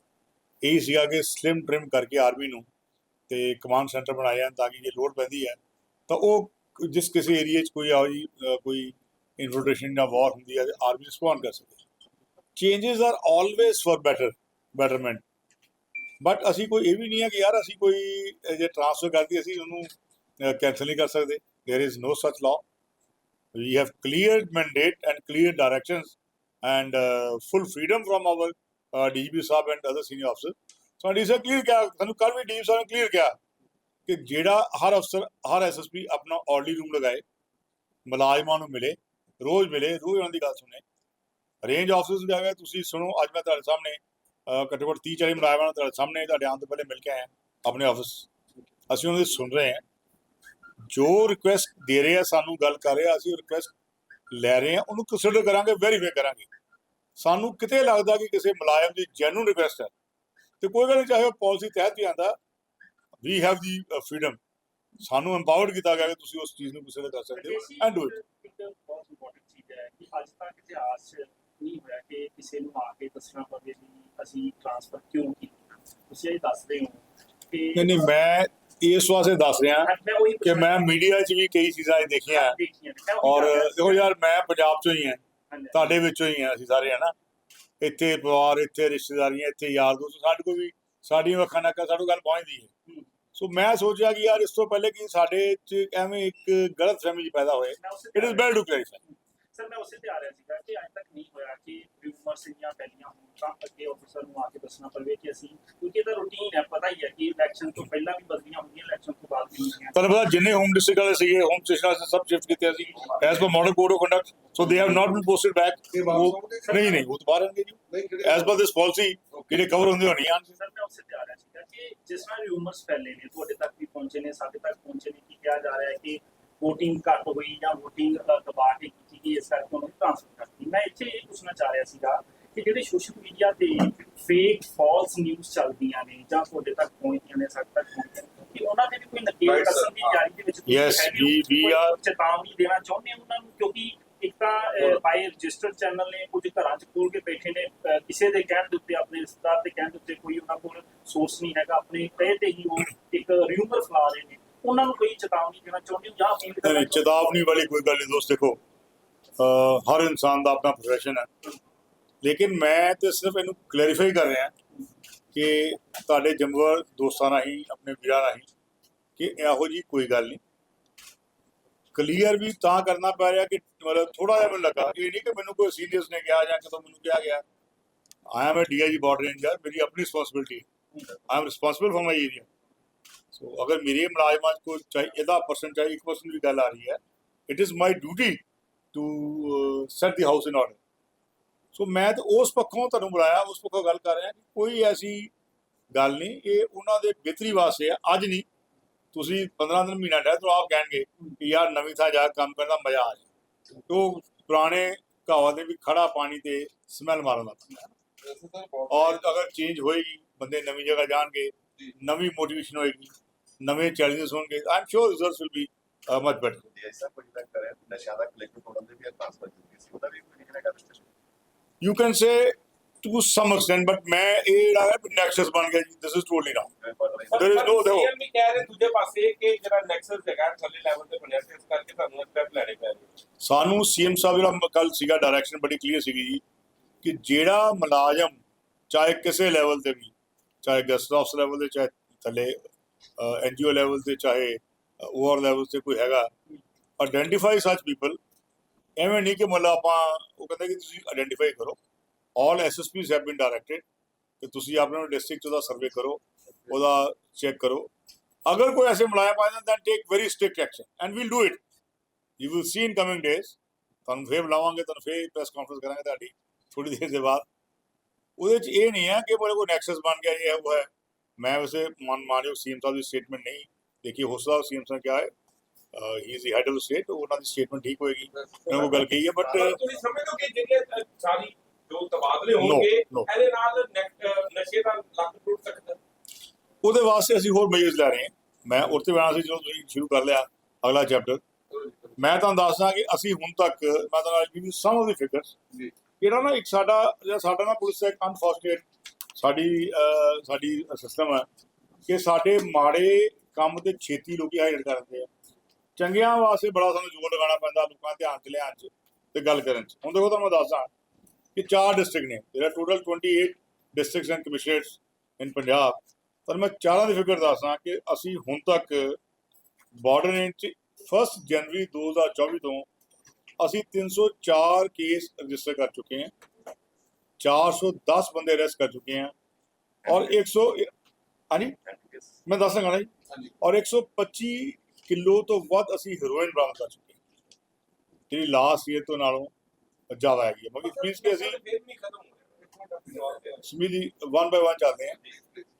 ਇਹ ਸੀਗਾ ਕਿ ਸਲਿਮ ਟ੍ਰਿਮ ਕਰਕੇ ਆਰਮੀ ਨੂੰ ਤੇ ਕਮਾਂਡ ਸੈਂਟਰ ਬਣਾਇਆ ਤਾਂ ਕਿ ਜੇ ਲੋੜ ਪੈਂਦੀ ਹੈ, ਤਾਂ ਉਹ ਜਿਸ ਕਿਸੇ ਏਰੀਆ 'ਚ ਕੋਈ ਆਓ ਜੀ ਕੋਈ ਇਨਫਿਲਟ੍ਰੇਸ਼ਨ ਜਾਂ ਵਾਰ ਹੁੰਦੀ ਹੈ ਤੇ ਆਰਮੀ ਰਿਸਪੌਂਡ ਕਰ ਸਕੇ changes are always for better betterment but ਅਸੀਂ ਕੋਈ, ਇਹ ਵੀ ਨਹੀਂ ਹੈ ਕਿ ਯਾਰ ਅਸੀਂ ਕੋਈ ਜੇ ਟ੍ਰਾਂਸਫਰ ਕਰਦੀ ਅਸੀਂ ਉਹਨੂੰ ਕੈਨਸਲ ਨਹੀਂ ਕਰ ਸਕਦੇ। There is no such law. We have clear mandate and clear directions and full uh, full freedom our uh, DGP ਸਾਹਿਬ and other senior officers ਸਾਡੀ ਸਰ ਕਲੀਅਰ ਕਿਹਾ ਸਾਨੂੰ ਕੱਲ ਵੀ ਡੀਪ ਸਾਹਿਬ ਨੇ ਕਲੀਅਰ ਕਿਹਾ ਕਿ ਜਿਹੜਾ ਹਰ ਅਫਸਰ ਹਰ ਐਸਐਸਪੀ ਆਪਣਾ ਆਰਡਲੀ ਰੂਮ ਲਗਾਏ ਮੁਲਾਜ਼ਮਾਂ ਨੂੰ ਮਿਲੇ ਰੋਜ਼ ਮਿਲੇ ਰੋਜ਼ ਉਹਨਾਂ ਦੀ ਗੱਲ ਸੁਣੇ। ਰੇਂਜ ਆਫਿਸਰਸ ਵੀ ਆ ਗਏ ਤੁਸੀਂ ਸੁਣੋ ਅੱਜ ਮੈਂ ਤੁਹਾਡੇ ਸਾਹਮਣੇ ਘੱਟੋ ਘੱਟ 30 40 ਮੁਲਾਜ਼ਮਾਂ ਨੂੰ ਤੁਹਾਡੇ ਸਾਹਮਣੇ ਤੁਹਾਡੇ ਆਉਣ ਤੋਂ ਪਹਿਲੇ ਮਿਲ ਕੇ ਆਏ ਆਪਣੇ ਆਫਿਸ ਅਸੀਂ ਉਹਨਾਂ ਦੀ ਸੁਣ ਰਹੇ ਹਾਂ। ਜੋ ਰਿਕੁਐਸਟ ਦੇ ਰਹੇ ਆ ਸਾਨੂੰ ਗੱਲ ਕਰ ਰਹੇ ਆ ਅਸੀਂ ਰਿਕੁਐਸਟ ਲੈ ਰਹੇ ਹਾਂ ਉਹਨੂੰ ਕੰਸੀਡਰ ਕਰਾਂਗੇ ਵੈਰੀਫਾਈ ਕਰਾਂਗੇ। ਸਾਨੂੰ ਕਿਤੇ ਲੱਗਦਾ ਕਿ ਕਿਸੇ ਮੁਲਾਜ਼ਮ ਦੀ ਜੈਨੂਨ ਰਿਕੁਐਸਟ ਹੈ। ਤੇ ਕੋਈ ਗੱਲ ਨਹੀਂ ਚਾਹੇ ਪਾਲਿਸੀ ਤਹਿਤ ਵੀ ਆਂਦਾ ਵੀ ਹੈਵ ਦੀ ਫਰੀडम ਸਾਨੂੰ ਐਮਪਾਵਰਡ ਕੀਤਾ ਗਿਆ ਕਿ ਤੁਸੀਂ ਉਸ ਚੀਜ਼ ਨੂੰ ਕੰਸੀਡਰ ਕਰ ਸਕਦੇ ਹੋ ਐਂਡ ਡੂ ਇਟ ਇੱਕ ਬਹੁਤ ਇੰਪੋਰਟੈਂਟ ਚੀਜ਼ ਹੈ ਕਿ ਅੱਜ ਤੱਕ ਇਤਿਹਾਸ 'ਚ ਨਹੀਂ ਹੋਇਆ ਕਿ ਕਿਸੇ ਨੂੰ ਆ ਕੇ ਦੱਸਣਾ ਪਵੇ ਵੀ ਅਸੀਂ ਟ੍ਰਾਂਸਫਰ ਕਿਉਂ ਕੀਤੀ। ਤੁਸੀਂ ਇਹ ਦੱਸ ਰਹੇ ਹੋ ਕਿ ਨਹੀਂ ਨਹੀਂ ਮੈਂ ਇਸ ਵਾਸਤੇ ਦੱਸ ਰਿਹਾ ਕਿ ਮੈਂ ਮੀਡੀਆ 'ਚ ਵੀ ਕਈ ਚੀਜ਼ਾਂ ਦੇਖੀਆਂ। ਔਰ। ਦੇਖੋ ਯਾਰ ਮੈਂ ਪੰਜਾਬ 'ਚੋਂ ਹੀ ਹਾਂ। ਤੁਹਾਡੇ ਵਿੱਚੋਂ ਹੀ ਹਾਂ ਅਸੀਂ ਸਾਰੇ ਹਨਾ? ਇੱਥੇ ਪਰਿਵਾਰ ਇੱਥੇ ਰਿਸ਼ਤੇਦਾਰੀਆਂ ਇੱਥੇ ਯਾਰ ਦੋਸਤ ਸਾਡੇ ਕੋਲ ਵੀ ਸਾਡੀਆਂ ਅੱਖਾਂ ਨਾਲ ਸਾਡੇ ਗੱਲ ਪਹੁੰਚਦੀ ਹੈ। ਸੋ ਮੈਂ ਸੋਚਿਆ ਕਿ ਯਾਰ ਇਸ ਤੋਂ ਪਹਿਲੇ ਕਿ ਸਾਡੇ 'ਚ ਐਵੇਂ ਇੱਕ ਗਲਤ ਫਹਿਮੀ ਪੈਦਾ ਹੋਏ it is bad to clarify sir ਮੈਂ ਉਸੇ ਤੇ ਆ ਰਿਹਾ ਸੀਗਾ ਕਿ ਅੱਜ ਤੱਕ ਨਹੀਂ ਹੋਇਆ ਕਿ ਰਿਊਮਰਸ ਇੰਨੀਆਂ ਫੈਲੀਆਂ ਹੋਣ ਤਾਂ ਅੱਗੇ ਆਫੀਸਰ ਨੂੰ ਆ ਕੇ ਦੱਸਣਾ ਪਵੇ ਕਿ ਅਸੀਂ ਕਿਉਂਕਿ ਇਹਦਾ ਰੂਟੀਨ ਹੈ ਪਤਾ ਹੀ ਹੈ ਕਿ ਇਲੈਕਸ਼ਨ ਤੋਂ ਪਹਿਲਾਂ ਵੀ ਬਦਲੀਆਂ ਹੁੰਦੀਆਂ ਇਲੈਕਸ਼ਨ ਤੋਂ ਬਾਅਦ ਵੀ ਹੁੰਦੀਆਂ ਤੁਹਾਨੂੰ ਪਤਾ ਜਿੰਨੇ ਹੋਮ ਡਿਸਟ੍ਰਿਕਟ ਵਾਲੇ ਸੀਗੇ ਹੋਮ ਸਟੇਸ਼ਨ ਵਾਲੇ ਸਭ ਸ਼ਿਫਟ ਕੀਤੇ ਸੀ as per model code of conduct so they have not been posted back ਇਹ ਨਹੀਂ ਨਹੀਂ। ਉਹ ਤੋਂ ਜੀ? ਨਹੀਂ ਜਿਹੜੇ ਐਸ ਪਰ ਦਿਸ ਪਾਲਿਸੀ ਜਿਹੜੇ ਕਵਰ ਹੁੰਦੇ ਹੋਣੀ ਆ ਸਰ ਮੈਂ ਉਸੇ ਤੇ ਆ ਰਿਹਾ ਸੀਗਾ ਕਿ ਜਿਸ ਤਰ੍ਹਾਂ ਰਿਊਮਰਸ ਫੈਲੇ ਨੇ ਤੁਹਾਡੇ ਤੱਕ ਵੀ ਪਹੁੰਚੇ ਨੇ ਸਾਡੇ ਤੱਕ ਪਹੁੰਚੇ ਨੇ ਕੀ ਕਿਹਾ ਜਾ ਰਿਹਾ ਹੈ ਕਿ VOTING ਘੱਟ ਹੋਈ ਜਾਂ VOTING ਦਬਾ ਕੇ ਇਸ ਕਰਕੇ ਉਹਨੂੰ ਟ੍ਰਾਂਸਫਰ ਕਰਤੀ ਮੈਂ ਇੱਥੇ ਇਹ ਪੁੱਛਣਾ ਚਾਹ ਰਿਹਾ ਸੀਗਾ ਕਿ ਜਿਹੜੇ ਸੋਸ਼ਲ ਮੀਡੀਆ ਤੇ ਫੇਕ ਫਾਲਸ ਨਿਊਜ਼ ਚੱਲਦੀਆਂ ਨੇ ਜਾਂ ਤੁਹਾਡੇ ਤੱਕ ਪਹੁੰਚਦੀਆਂ ਨੇ ਸਾਡੇ ਤੱਕ ਪਹੁੰਚਦੀਆਂ ਨੇ ਕਿ ਉਹਨਾਂ ਤੇ ਵੀ ਕੋਈ ਨਕੇਲ. ਕਸਮ ਦੀ ਤਿਆਰੀ ਦੇ ਵਿੱਚ we- we ਕੋਈ are- ਚੇਤਾਵਨੀ ਦੇਣਾ ਚਾਹੁੰਦੇ ਹੋ ਉਹਨਾਂ ਨੂੰ? ਕਿਉਂਕਿ ਇੱਕ ਤਾਂ ਬਾਈ ਰਜਿਸਟਰਡ ਚੈਨਲ ਨੇ ਕੁਝ ਘਰਾਂ 'ਚ ਖੋਲ ਕੇ ਬੈਠੇ ਨੇ ਕਿਸੇ ਦੇ ਕਹਿਣ ਦੇ ਉੱਤੇ ਆਪਣੇ ਰਿਸ਼ਤੇਦਾਰ ਦੇ ਕਹਿਣ ਦੇ ਉੱਤੇ ਕੋਈ ਉਹਨਾਂ ਕੋਲ ਸੋਰਸ ਨਹੀਂ ਹੈਗਾ ਆਪਣੇ ਕਹੇ ਤੇ ਹੀ ਉਹ ਇੱਕ ਰਿਊਮਰ ਫਲਾ ਰਹੇ ਨੇ। ਉਹਨਾਂ ਨੂੰ ਕੋਈ ਚੇਤਾਵਨੀ ਦੇਣਾ ਚਾਹੁੰਦੇ ਹੋ ਜਾਂ ਅਪੀਲ ਕਰਨਾ? ਚੇਤਾਵਨੀ ਵਾਲੀ ਕੋਈ ਗੱਲ ਨਹੀਂ ਦੋਸਤ ਦੇਖੋ। ਹਰ ਇਨਸਾਨ ਦਾ ਆਪਣਾ ਪ੍ਰੋਫੈਸ਼ਨ ਹੈ। ਲੇਕਿਨ ਮੈਂ ਤੇ ਸਿਰਫ ਇਹਨੂੰ ਕਲੈਰੀਫਾਈ ਕਰ ਰਿਹਾ ਕਿ ਤੁਹਾਡੇ ਜੰਮੂਰ ਦੋਸਤਾਂ ਰਾਹੀਂ, ਆਪਣੇ ਵੀਰਾਂ ਰਾਹੀਂ ਕਿ ਇਹੋ ਜੀ ਕੋਈ ਗੱਲ ਨਹੀਂ। ਕਲੀਅਰ ਵੀ ਤਾਂ ਕਰਨਾ ਪੈ ਰਿਹਾ ਕਿ ਮਤਲਬ ਥੋੜਾ ਜਿਹਾ ਮੈਨੂੰ ਲੱਗਾ। ਇਹ ਨਹੀਂ ਕਿ ਮੈਨੂੰ ਕੋਈ ਸੀਨੀਅਰਸ ਨੇ ਕਿਹਾ ਜਾਂ ਕਿਤੋਂ ਮੈਨੂੰ ਕਿਹਾ ਗਿਆ। I am a DIG border ranger ਮੇਰੀ ਆਪਣੀ responsibility I am responsible for my area so ਅਗਰ ਮੇਰੇ ਮੁਲਾਜ਼ਮਾਂ 'ਚ ਕੋਈ ਚਾਹੇ, ਇਹਦਾ ਪਰਸਨ ਚਾਹੇ ਇੱਕ ਪਰਸਨ ਵੀ ਗੱਲ ਆ ਰਹੀ ਹੈ it is my duty to set the house in order so ਮੈਂ ਤਾਂ ਉਸ ਪੱਖੋਂ ਤੁਹਾਨੂੰ ਬੁਲਾਇਆ ਉਸ ਪੱਖੋਂ ਗੱਲ ਕਰ ਰਿਹਾ ਕਿ ਕੋਈ ਐਸੀ ਗੱਲ ਨਹੀਂ ਇਹ ਉਹਨਾਂ ਦੇ ਬਿਹਤਰੀ ਵਾਸਤੇ ਹੈ ਅੱਜ ਨਹੀਂ। ਤੁਸੀਂ 15 ਦਿਨ ਮਹੀਨਾ ਰਹਿ ਤਾਂ ਆਪ ਕਹਿਣਗੇ ਕਿ ਯਾਰ ਨਵੀਂ ਥਾਂ ਜਾ ਕੇ ਕੰਮ ਕਰਨ ਦਾ ਮਜ਼ਾ ਆ ਜਾਏ। ਉਹ ਪੁਰਾਣੇ ਕਹਾਵਤ ਦੇ ਵੀ ਖੜਾ ਪਾਣੀ ਤੇ ਸਮੈਲ ਮਾਰਨ ਲੱਗ ਪੈਂਦਾ। ਤਾਂ ਔਰ ਅਗਰ ਚੇਂਜ ਹੋਏਗੀ ਬੰਦੇ ਨਵੀਂ ਜਗ੍ਹਾ ਜਾਣਗੇ ਨਵੀਂ ਮੋਟੀਵੇਸ਼ਨ ਹੋਏਗੀ ਨਵੇਂ ਚੈਲੰਜਸ ਹੋਣਗੇ I am sure results will be much better ਜੀ ਐਸਾ ਕੁਝ ਤੱਕ ਕਰੇ ਨਸ਼ਾ ਦਾ ਕਲੈਕਟਰ ਤੋੜਨ ਦੇ ਵੀ ਟ੍ਰਾਂਸਫਰ ਕੀਤੀ ਸੀ ਉਹਦਾ ਵੀ ਕੋਈ ਨਹੀਂ ਹੈਗਾ discussion? You can say to some extent but ਮੈਂ ਇਹ ਜਿਹੜਾ ਹੈ ਨੈਕਸਸ ਬਣ ਗਿਆ ਜੀ ਦਿਸ ਇਜ਼ ਟੋਟਲੀ ਰਹੀ There is no devil. CM ਵੀ ਕਹਿ ਰਹੇ ਦੂਜੇ ਪਾਸੇ ਕਿ ਜਿਹੜਾ ਨੈਕਸਸ ਹੈਗਾ ਥੱਲੇ ਲੈਵਲ ਤੇ ਬਣਿਆ ਸੀ ਇਸ ਕਰਕੇ ਤੁਹਾਨੂੰ ਸਟੈਪ ਲੈਣੇ ਪੈ ਰਹੇ ਸਾਨੂੰ ਸੀਐਮ ਸਾਹਿਬ ਜਿਹੜਾ ਕੱਲ ਸੀਗਾ ਡਾਇਰੈਕਸ਼ਨ ਬੜੀ ਕਲੀਅਰ ਸੀਗੀ ਜੀ ਕਿ ਜਿਹੜਾ ਮੁਲਾਜ਼ਮ ਚਾਹੇ ਕਿਸੇ ਲੈਵਲ ਤੇ ਵੀ ਚਾਹੇ ਗੈਸਟ ਹਾਊਸ ਲੈਵਲ ਤੇ ਚਾਹੇ ਥੱਲੇ ਐਨਜੀਓ ਲੈਵਲ ਤੇ ਚਾਹੇ ਓਵਰ ਲੈਵਲ ਤੇ ਕੋਈ ਹੈਗਾ। ਆਇਡੈਂਟੀਫਾਈ ਸੱਚ ਪੀਪਲ ਐਵੇਂ ਨਹੀਂ ਕਿ ਮਤਲਬ ਆਪਾਂ, ਉਹ ਕਹਿੰਦੇ ਕਿ ਤੁਸੀਂ ਆਇਡੈਂਟੀਫਾਈ ਕਰੋ। All SSPs have been directed ਕਿ ਤੁਸੀਂ ਆਪਣੇ ਡਿਸਟ੍ਰਿਕਟ ਉਹਦਾ ਸਰਵੇ ਕਰੋ, ਉਹਦਾ ਚੈੱਕ ਕਰੋ। ਅਗਰ ਕੋਈ ਐਸੇ ਮੁਲਾਜ਼ਮ ਆ ਜਾਂਦਾ take very strict action and we'll do it you will see in coming days ਤੁਹਾਨੂੰ ਫੇਰ ਬੁਲਾਵਾਂਗੇ, ਤੁਹਾਨੂੰ ਫੇਰ ਪ੍ਰੈਸ ਕਾਨਫਰੰਸ ਕਰਾਂਗੇ ਤੁਹਾਡੀ ਥੋੜੀ ਦੇਰ ਦੇ ਬਾਅਦ। ਉਹਦੇ ਚ ਇਹ ਨਹੀਂ ਹੈ ਕਿ ਬੜੇ ਕੋਈ ਨੈਕਸਸ ਬਣ ਗਿਆ ਇਹ ਉਹ ਹੈ। ਮੈਂ ਵੈਸੇ ਮਨ ਮਾਰਿਓ ਸੀਐਮ ਸਾਹਿਬ ਦੀ ਸਟੇਟਮੈਂਟ ਨਹੀਂ ਦੇਖੀ ਹੋ ਸਕਦਾ ਸੀਐਮ ਸਾਹਿਬ ਕਿਹਾ ਹੈ? He is the head of state ਉਹਨਾਂ ਦੀ ਸਟੇਟਮੈਂਟ ਠੀਕ ਹੋਏਗੀ। ਮੈਂ ਉਹ ਗੱਲ ਕਹੀ ਹੈ ਬਟ ਤੁਸੀਂ ਸਮਝਦੇ ਹੋ ਕਿ ਜਿਹੜੇ ਸਾਰੀ ਜੋ ਤਬਾਦਲੇ ਹੋਣਗੇ. ਇਹਦੇ ਨਾਲ ਨਸ਼ੇ ਦਾ ਲੱਕ ਟੁੱਟ ਸਕਦਾ। ਉਹਦੇ ਵਾਸਤੇ ਅਸੀਂ ਹੋਰ ਮੇਜਰਸ ਲੈ ਰਹੇ ਹਾਂ। ਮੈਂ ਉੱਤੇ ਬਣਾ ਸੀ ਜਦੋਂ ਤੁਸੀਂ ਸ਼ੁਰੂ ਕਰ ਲਿਆ ਅਗਲਾ ਚੈਪਟਰ ਮੈਂ ਤੁਹਾਨੂੰ ਦੱਸਦਾ ਕਿ ਅਸੀਂ ਹੁਣ ਤੱਕ ਮੈਂ ਤੁਹਾਨੂੰ ਅੱਜ ਵੀ ਸਮ ਆਫ ਦੀ ਫਿਗਰਸ ਜੀ। ਜਿਹੜਾ ਨਾ ਇੱਕ ਸਾਡਾ ਜਿਹੜਾ ਸਾਡਾ ਨਾ ਪੁਲਿਸ ਦਾ ਇੱਕ ਅਨਫੋਰਚੂਨੇਟ ਸਾਡੀ ਸਾਡੀ ਸਿਸਟਮ ਹੈ ਕਿ ਸਾਡੇ ਮਾੜੇ ਕੰਮ ਤੇ ਛੇਤੀ ਲੋਕੀ ਹਾਈਲਾਈਟ ਕਰਦੇ ਆ। ਚੰਗਿਆਂ ਵਾਸਤੇ ਬੜਾ ਸਾਨੂੰ ਜ਼ੋਰ ਲਗਾਉਣਾ ਪੈਂਦਾ ਲੋਕਾਂ ਦੇ ਧਿਆਨ ਚ ਲਿਆਉਣ ਚ ਤੇ ਗੱਲ ਕਰਨ ਚ। ਹੁਣ ਦੇਖੋ ਤੁਹਾਨੂੰ ਮੈਂ ਦੱਸਦਾ ਕਿ ਚਾਰ ਡਿਸਟ੍ਰਿਕਟ ਨੇ ਜਿਹੜਾ total 28 districts and commissionerates in Punjab ਪਰ ਮੈਂ ਚਾਰਾਂ ਦੀ ਫਿਗਰ ਦੱਸਦਾ ਕਿ ਅਸੀਂ ਹੁਣ ਤੱਕ ਬਾਰਡਰ ਰੇਂਜ ਚ 1 ਜਨਵਰੀ 2024 ਤੋਂ ਅਸੀਂ 304 ਕੇਸ ਰਜਿਸਟਰ ਕਰ ਚੁੱਕੇ ਹਾਂ। 410 ਬੰਦੇ ਅਰੈਸਟ ਕਰ ਚੁੱਕੇ ਹਾਂ। ਔਰ 100 ਹਾਂਜੀ. ਮੈਂ ਦੱਸਾਂਗਾ ਨਾ ਜੀ। ਔਰ 125 ਕਿਲੋ ਤੋਂ ਵੱਧ ਅਸੀਂ ਹੈਰੋਇਨ ਬਰਾਮਦ ਕਰ ਚੁੱਕੇ ਹਾਂ। ਜਿਹੜੀ ਲਾਸਟ ਈਅਰ ਤੋਂ ਨਾਲੋਂ ਜ਼ਿਆਦਾ ਹੈਗੀ ਹੈ। ਮਤਲਬ ਮੀਨਸ ਕਿ ਅਸੀਂ ਫਿਰ ਵੀ ਨਹੀਂ ਖਤਮ ਹੋ ਰਿਹਾ ਜਵਾਬ ਦਿਓ ਸਮੀ ਜੀ ਵਨ ਬਾਈ ਵਨ ਚੱਲਦੇ ਹਾਂ।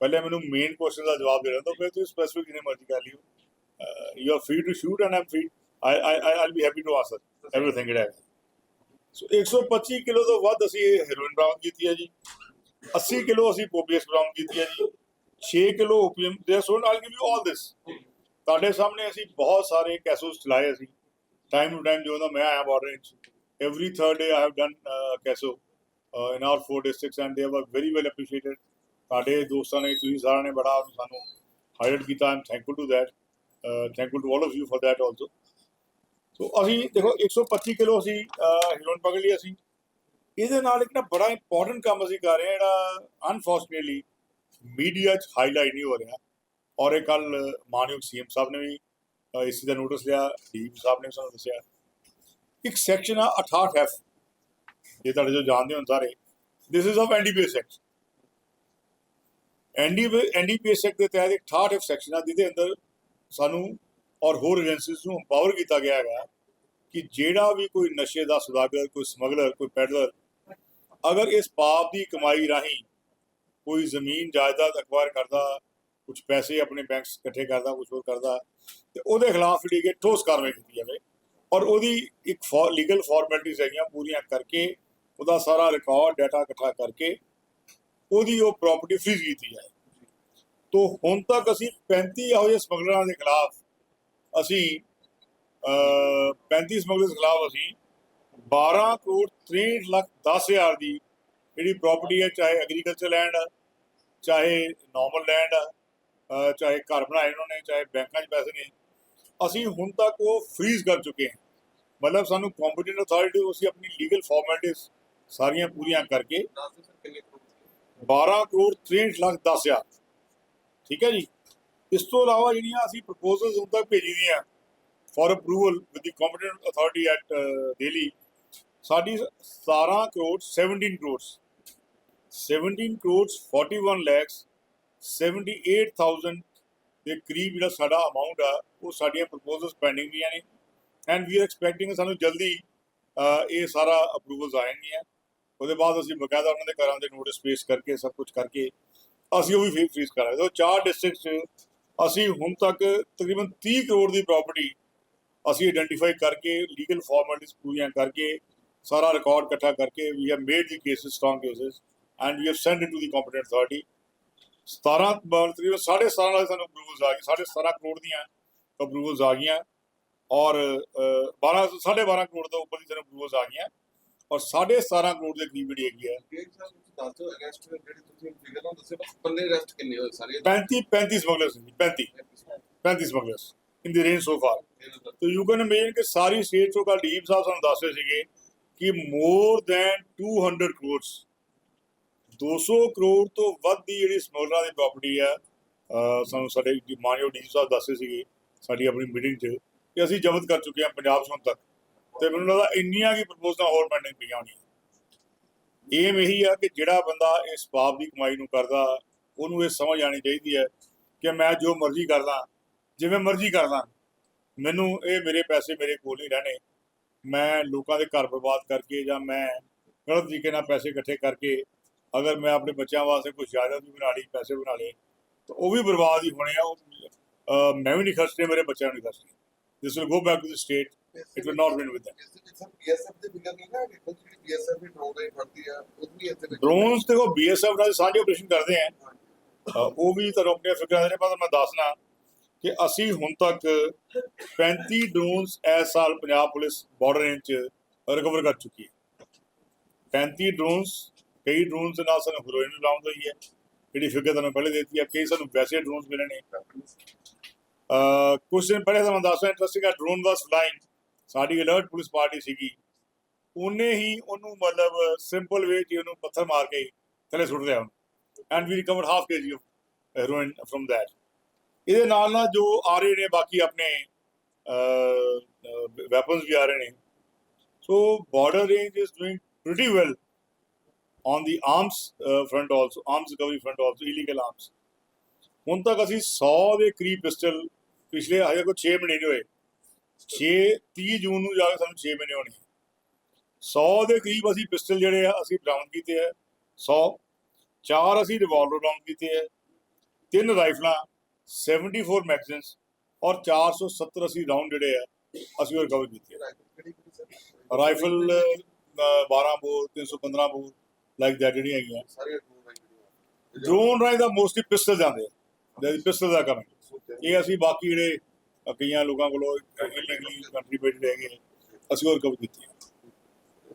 ਪਹਿਲੇ ਮੈਨੂੰ ਮੇਨ ਕੁਐਸਚਨ ਦਾ ਜਵਾਬ ਦੇ ਰਹੇ ਤਾਂ ਫਿਰ ਤੁਸੀਂ ਸਪੈਸੀਫਿਕ ਜਿੰਨੇ ਮਰਜ਼ੀ ਕਰ ਲਿਓ। You are free to shoot and I'm free I I I be happy to answer everything it have so 125 kilo ਤੋਂ ਵੱਧ ਅਸੀਂ ਹੈਰੋਇਨ ਬਰਾਮਦ ਕੀਤੀ ਹੈ ਜੀ। 80 ਕਿਲੋ ਅਸੀਂ ਪੋਪੀਐਸ ਬਰਾਮਦ ਕੀਤੀ ਹੈ ਜੀ। 6 ਕਿਲੋ ਓਪੀਅਮ ਦੇ ਸੋ ਆਲ ਗਿਵ ਯੂ ਆਲ ਦਿਸ ਤੁਹਾਡੇ ਸਾਹਮਣੇ ਅਸੀਂ ਬਹੁਤ ਸਾਰੇ ਕੈਸੋਸ ਚਲਾਏ ਅਸੀਂ। ਟਾਈਮ ਟੂ ਟਾਈਮ ਜਦੋਂ ਮੈਂ ਆਇਆ ਬਾਰਡਰ ਵਿੱਚ every third day I have done uh, CASO uh, in our four districts and they were very well appreciated. ਸਾਡੇ ਦੋਸਤਾਂ ਨੇ ਤੁਸੀਂ ਸਾਰਿਆਂ ਨੇ ਬੜਾ ਸਾਨੂੰ ਹਾਈਲਾਈਟ ਕੀਤਾ I'm thankful to that thankful to all of you for that also so ਅਸੀਂ ਦੇਖੋ 125 ਕਿਲੋ ਅਸੀਂ ਹੀਰੋਇਨ ਪਕੜ ਲਈ ਅਸੀਂ। ਇਹਦੇ ਨਾਲ ਇੱਕ ਨਾ ਬੜਾ ਇੰਪੋਰਟੈਂਟ ਕੰਮ ਅਸੀਂ ਕਰ ਰਹੇ ਹਾਂ ਜਿਹੜਾ ਅਨਫੋਰਚੂਨੇਟਲੀ ਮੀਡੀਆ 'ਚ ਹਾਈਲਾਈਟ ਨਹੀਂ ਹੋ ਰਿਹਾ। ਔਰ ਇਹ ਕੱਲ ਮਾਨਯੋਗ ਸੀਐਮ ਸਾਹਿਬ ਨੇ ਵੀ ਇਸ ਦਾ ਨੋਟਿਸ ਲਿਆ ਡੀਪ ਸਾਹਿਬ ਨੇ ਵੀ ਸਾਨੂੰ ਦੱਸਿਆ। ਇੱਕ ਸੈਕਸ਼ਨ ਆ 68 ਇਹ ਤੁਹਾਡੇ ਜੋ ਜਾਣਦੇ ਹੋ ਸਾਰੇ। This is of NDPS act NDPS act ਦੇ ਤਹਿਤ ਇੱਕ 68 ਐਫ ਸੈਕਸ਼ਨ ਆ, ਜਿਹਦੇ ਅੰਦਰ ਸਾਨੂੰ ਔਰ ਹੋਰ ਏਜੰਸੀਜ਼ ਨੂੰ ਐਮਪਾਵਰ ਕੀਤਾ ਗਿਆ ਹੈਗਾ ਕਿ ਜਿਹੜਾ ਵੀ ਕੋਈ ਨਸ਼ੇ ਦਾ ਸੁਦਾਗਰ, ਕੋਈ ਸਮਗਲਰ, ਕੋਈ ਪੈਡਲਰ ਅਗਰ ਇਸ ਪਾਪ ਦੀ ਕਮਾਈ ਰਾਹੀਂ ਕੋਈ ਜ਼ਮੀਨ, ਜਾਇਦਾਦ ਅਖ਼ਬਾਰ ਕਰਦਾ ਕੁਝ ਪੈਸੇ ਆਪਣੇ ਬੈਂਕਸ ਇਕੱਠੇ ਕਰਦਾ ਕੁਝ ਹੋਰ ਕਰਦਾ, ਤੇ ਉਹਦੇ ਖਿਲਾਫ ਜਿਹੜੀ ਕਿ ਠੋਸ ਕਾਰਵਾਈ ਕੀਤੀ ਜਾਵੇ। ਔਰ ਉਹਦੀ ਇੱਕ ਲੀਗਲ ਫਾਰਮੈਲਿਟੀਜ਼ ਹੈਗੀਆਂ ਪੂਰੀਆਂ ਕਰਕੇ ਉਹਦਾ ਸਾਰਾ ਰਿਕਾਰਡ ਡਾਟਾ ਇਕੱਠਾ ਕਰਕੇ ਉਹਦੀ ਉਹ ਪ੍ਰਾਪਰਟੀ ਫ੍ਰੀਜ਼ ਕੀਤੀ ਹੈ ਤੋਂ ਹੁਣ ਤੱਕ ਅਸੀਂ 35 ਇਹੋ ਜਿਹੇ ਸਮਗਲਰਾਂ ਦੇ ਖਿਲਾਫ ਅਸੀਂ, ਅਹ 35 ਸਮਗਲਰਸ ਖਿਲਾਫ ਅਸੀਂ 12 ਕਰੋੜ 63 ਲੱਖ 10 ਹਜ਼ਾਰ ਦੀ ਜਿਹੜੀ ਪ੍ਰਾਪਰਟੀ ਹੈ, ਚਾਹੇ ਐਗਰੀਕਲਚਰ ਲੈਂਡ ਚਾਹੇ ਨਾਰਮਲ ਲੈਂਡ ਆ ਚਾਹੇ ਘਰ ਬਣਾਏ ਉਹਨਾਂ ਨੇ, ਚਾਹੇ ਬੈਂਕਾਂ 'ਚ ਪੈਸੇ ਨੇ, ਅਸੀਂ ਹੁਣ ਤੱਕ ਉਹ ਫ੍ਰੀਜ਼ ਕਰ ਚੁੱਕੇ ਹਾਂ। ਮਤਲਬ ਸਾਨੂੰ ਕੰਪੀਟੈਂਟ ਅਥਾਰਟੀ ਨੂੰ ਅਸੀਂ ਆਪਣੀ ਲੀਗਲ ਫਾਰਮੈਲਿਟੀਜ਼ ਸਾਰੀਆਂ ਪੂਰੀਆਂ ਕਰਕੇ ਦੱਸ ਕਰੋੜ ਸੀ 12 ਕਰੋੜ 63 ਲੱਖ 10 ਹਜ਼ਾਰ। ਠੀਕ ਹੈ ਜੀ? ਇਸ ਤੋਂ ਇਲਾਵਾ ਜਿਹੜੀਆਂ ਅਸੀਂ ਪ੍ਰਪੋਜ਼ਲਸ ਹੁਣ ਤੱਕ ਭੇਜੀ ਦੀਆਂ for approval with the competent authority at Delhi ਸਾਡੀ 17 ਕਰੋੜ 17 ਕਰੋੜ 17 ਕਰੋੜ 41 ਲੱਖ 78000 ਦੇ ਕਰੀਬ ਜਿਹੜਾ ਸਾਡਾ ਅਮਾਉਂਟ ਆ, ਉਹ ਸਾਡੀਆਂ ਪ੍ਰਪੋਜ਼ਲਸ ਪੈਂਡਿੰਗ ਵੀ ਨੇ। ਐਂਡ ਵੀ ਆਰ ਐਕਸਪੈਕਟਿੰਗ ਸਾਨੂੰ ਜਲਦੀ ਇਹ ਸਾਰਾ ਅਪਰੂਵਲਸ ਆਏਗੀਆਂ ਉਹਦੇ ਬਾਅਦ ਅਸੀਂ ਬਕਾਇਦਾ ਉਹਨਾਂ ਦੇ ਘਰਾਂ ਦੇ ਨੋਟਿਸ ਪੇਸ਼ ਕਰਕੇ, ਸਭ ਕੁਝ ਕਰਕੇ, ਅਸੀਂ ਉਹ ਵੀ ਫੇਰ ਫ੍ਰੀਜ਼ ਕਰਾਂਗੇ। ਉਹ ਚਾਰ ਡਿਸਟ੍ਰਿਕਟਸ 'ਚ ਅਸੀਂ ਹੁਣ ਤੱਕ ਤਕਰੀਬਨ 30 ਕਰੋੜ ਦੀ ਪ੍ਰਾਪਰਟੀ ਅਸੀਂ ਆਇਡੈਂਟੀਫਾਈ ਕਰਕੇ ਲੀਗਲ ਫਾਰਮੈਲਿਟੀਜ਼ ਪੂਰੀਆਂ ਕਰਕੇ, ਸਾਰਾ ਰਿਕਾਰਡ ਇਕੱਠਾ ਕਰਕੇ we have made the cases strong cases and we have send it to the competent authority 17 ਤਕਰੀਬਨ 17.5 ਨਾਲ ਸਾਨੂੰ ਅਪਰੂਵਲਸ ਆ ਗਈ 17.5 ਕਰੋੜ ਦੀਆਂ ਅਪਰੂਵਲਸ ਆ ਗਈਆਂ। ਔਰ 12 12.5 ਕਰੋੜ ਤੋਂ ਉੱਪਰ ਦੀ ਸਾਨੂੰ ਅਪਰੂਵਲਸ ਆ ਗਈਆਂ। ਔਰ 17.5 ਕਰੋੜ ਦੇ ਕਰੀਬ ਜਿਹੜੀ ਹੈਗੀ ਹੈ ਸਾਰੀ? ਸਟੇਟ ਚੋਂ ਕੱਲ ਡੀਪ ਸਾਹਿਬ ਸਾਨੂੰ ਦੱਸਦੇ ਸੀਗੇ ਕਿ ਮੋਰ ਦੈਨ 200 ਕਰੋੜਸ 200 ਕਰੋੜ ਤੋਂ ਵੱਧ ਦੀ ਜਿਹੜੀ ਸਮਗਲਰਾਂ ਦੀ ਪ੍ਰਾਪਰਟੀ ਹੈ ਸਾਨੂੰ ਸਾਡੇ ਮਾਨਯੋਗ ਡੀਪ ਸਾਹਿਬ ਦੱਸੇ ਸੀਗੇ ਸਾਡੀ ਆਪਣੀ ਮੀਟਿੰਗ 'ਚ ਕਿ ਅਸੀਂ ਜ਼ਬਤ ਕਰ ਚੁੱਕੇ ਹਾਂ ਪੰਜਾਬ 'ਚ ਤੱਕ ਤੇ ਮੈਨੂੰ ਲੱਗਦਾ ਇੰਨੀਆਂ ਕੀ ਪ੍ਰਪੋਜ਼ਲਾਂ ਹੋਰ ਪੈਂਡਿੰਗ ਪਈਆਂ ਹੋਣੀਆਂ। ਏਮ ਇਹੀ ਆ ਕਿ ਜਿਹੜਾ ਬੰਦਾ ਇਸ ਪਾਪ ਦੀ ਕਮਾਈ ਨੂੰ ਕਰਦਾ, ਉਹਨੂੰ ਇਹ ਸਮਝ ਆਣੀ ਚਾਹੀਦੀ ਹੈ ਕਿ ਮੈਂ ਜੋ ਮਰਜ਼ੀ ਕਰਦਾ, ਜਿਵੇਂ ਮਰਜ਼ੀ ਕਰਦਾ, ਮੈਨੂੰ ਇਹ ਮੇਰੇ ਪੈਸੇ ਮੇਰੇ ਕੋਲ ਨਹੀਂ ਰਹਿਣੇ। ਮੈਂ ਲੋਕਾਂ ਦੇ ਘਰ ਬਰਬਾਦ ਕਰਕੇ ਜਾਂ ਮੈਂ ਗਲਤ ਤਰੀਕੇ ਨਾਲ ਪੈਸੇ ਇਕੱਠੇ ਕਰਕੇ ਅਗਰ ਮੈਂ ਆਪਣੇ ਬੱਚਿਆਂ ਵਾਸਤੇ ਕੁਝ ਜਾਇਦਾਦ ਵੀ ਬਣਾ ਲਈ ਪੈਸੇ ਬਣਾ ਲਏ ਤਾਂ ਉਹ ਵੀ ਬਰਬਾਦ ਹੀ ਹੋਣੇ ਆ। ਉਹ ਮੈਂ ਵੀ ਨਹੀਂ ਖਰਚਣੇ ਮੇਰੇ ਬੱਚਿਆਂ ਨੂੰ ਖਰਚਣੇ ਸਰ ਨਾ? ਕਿ ਜਿਹੜੀ ਬੀਐਸਐਫ ਦੀ ਡਰੋਨ ਦੇ ਫੜਦੀ ਆ ਉਹ ਵੀ ਇੱਥੇ ਵਿੱਚ ਡਰੋਨਸ ਦੇਖੋ ਬੀਐਸਐਫ ਨਾਲ ਸਾਂਝੇ ਆਪਰੇਸ਼ਨ ਕਰਦੇ ਆ। ਉਹ ਵੀ ਤੁਹਾਨੂੰ ਆਪਣੇ ਫਿਕਰਾਂ ਦੇ ਬਾਅਦ ਮੈਂ ਦੱਸਣਾ ਕਿ ਅਸੀਂ ਹੁਣ ਤੱਕ 35 ਡਰੋਨਸ ਇਸ ਸਾਲ ਪੰਜਾਬ ਪੁਲਿਸ ਬਾਰਡਰ ਰੇਂਜ ਚ ਰਿਕਵਰ ਕਰ ਚੁੱਕੀ ਹੈ। 35 ਡਰੋਨਸ ਕਈ ਡਰੋਨਸ ਦੇ ਨਾਲ ਸਾਨੂੰ ਹੈਰੋਇਨ ਵੀ ਬਰਾਮਦ ਹੋਈ ਹੈ, ਜਿਹੜੀ ਫਿਗਰ ਤੁਹਾਨੂੰ ਪਹਿਲੇ ਦਿੱਤੀ ਹੈ, ਕਈ ਸਾਨੂੰ ਵੈਸੇ ਡਰੋਨਸ ਮਿਲੇ ਨੇ। ਅਹ ਕੁਝ ਦਿਨ ਪਹਿਲੇ ਤੁਹਾਨੂੰ ਦੱਸਦਾ ਇੰਟਰਸਟਿੰਗ ਹੈ ਡਰੋਨ ਵਾਸ ਫਲਾਈਂਗ ਸਾਡੀ ਅਲਰਟ ਪੁਲਿਸ ਪਾਰਟੀ ਸੀਗੀ। ਉਹਨੇ ਹੀ ਉਹਨੂੰ ਮਤਲਬ ਸਿੰਪਲ ਵੇ ਚ ਉਹਨੂੰ ਪੱਥਰ ਮਾਰ ਕੇ ਥੱਲੇ ਸੁੱਟ ਦਿਆ ਉਹਨੂੰ। And we recovered half KG of heroin from that ਇਹਦੇ ਨਾਲ ਨਾਲ ਜੋ ਆ ਰਹੇ ਨੇ, ਬਾਕੀ ਆਪਣੇ ਵੈਪਨਸ ਵੀ ਆ ਰਹੇ ਨੇ। So border range is doing pretty well on the arms front also arms recovery front also illegal arms ਹੁਣ ਤੱਕ ਅਸੀਂ 100 ਦੇ ਕਰੀਬ ਪਿਸਟਲ ਪਿਛਲੇ ਹਜੇ ਕੋਈ 6 ਮਹੀਨੇ ਨਹੀਂ ਹੋਏ। 6 30 ਜੂਨ ਨੂੰ ਜਾ ਕੇ ਸਾਨੂੰ 6 ਮਹੀਨੇ ਹੋਣੇ। 100 ਦੇ ਕਰੀਬ ਅਸੀਂ ਪਿਸਟਲ ਜਿਹੜੇ ਆ ਅਸੀਂ ਬਰਾਮਦ ਕੀਤੇ ਆ। 100 ਚਾਰ ਅਸੀਂ ਰਿਵਾਲਵਰ ਰਾਉਂਡ ਕੀਤੇ ਹੈ ਤਿੰਨ ਰਾਈਫਲਾਂ 74 ਮੈਗਜ਼ੀਨਸ ਔਰ 470 ਅਸੀਂ ਰਾਉਂਡ ਜਿਹੜੇ ਆ ਅਸੀਂ ਰਿਕਵਰ ਕੀਤੇ ਆ। ਰਾਈਫਲ ਕਿਹੜੀ ਕਿਹੜੀ sir? Rifle uh, 12 bore 315 bore. Like that ਜਿਹੜੀਆਂ ਹੈਗੀਆਂ ਸਾਰੇ ਡਰੋਨ ਰਾਈ ਦਾ ਮੋਸਟਲੀ ਪਿਸਟਲ ਜਾਂਦੇ ਆ। ਪਿਸਟਲ ਦਾ ਕੰਮ ਇਹ ਅਸੀਂ ਬਾਕੀ ਜਿਹੜੇ ਕਈਆਂ ਲੋਕਾਂ ਕੋਲੋਂ ਇਲੀਗਲੀ ਕੰਟਰੀਬਿਊਟਡ ਹੈਗੇ ਆ, ਅਸੀਂ ਉਹ ਰਿਕਵਰ ਕੀਤੇ।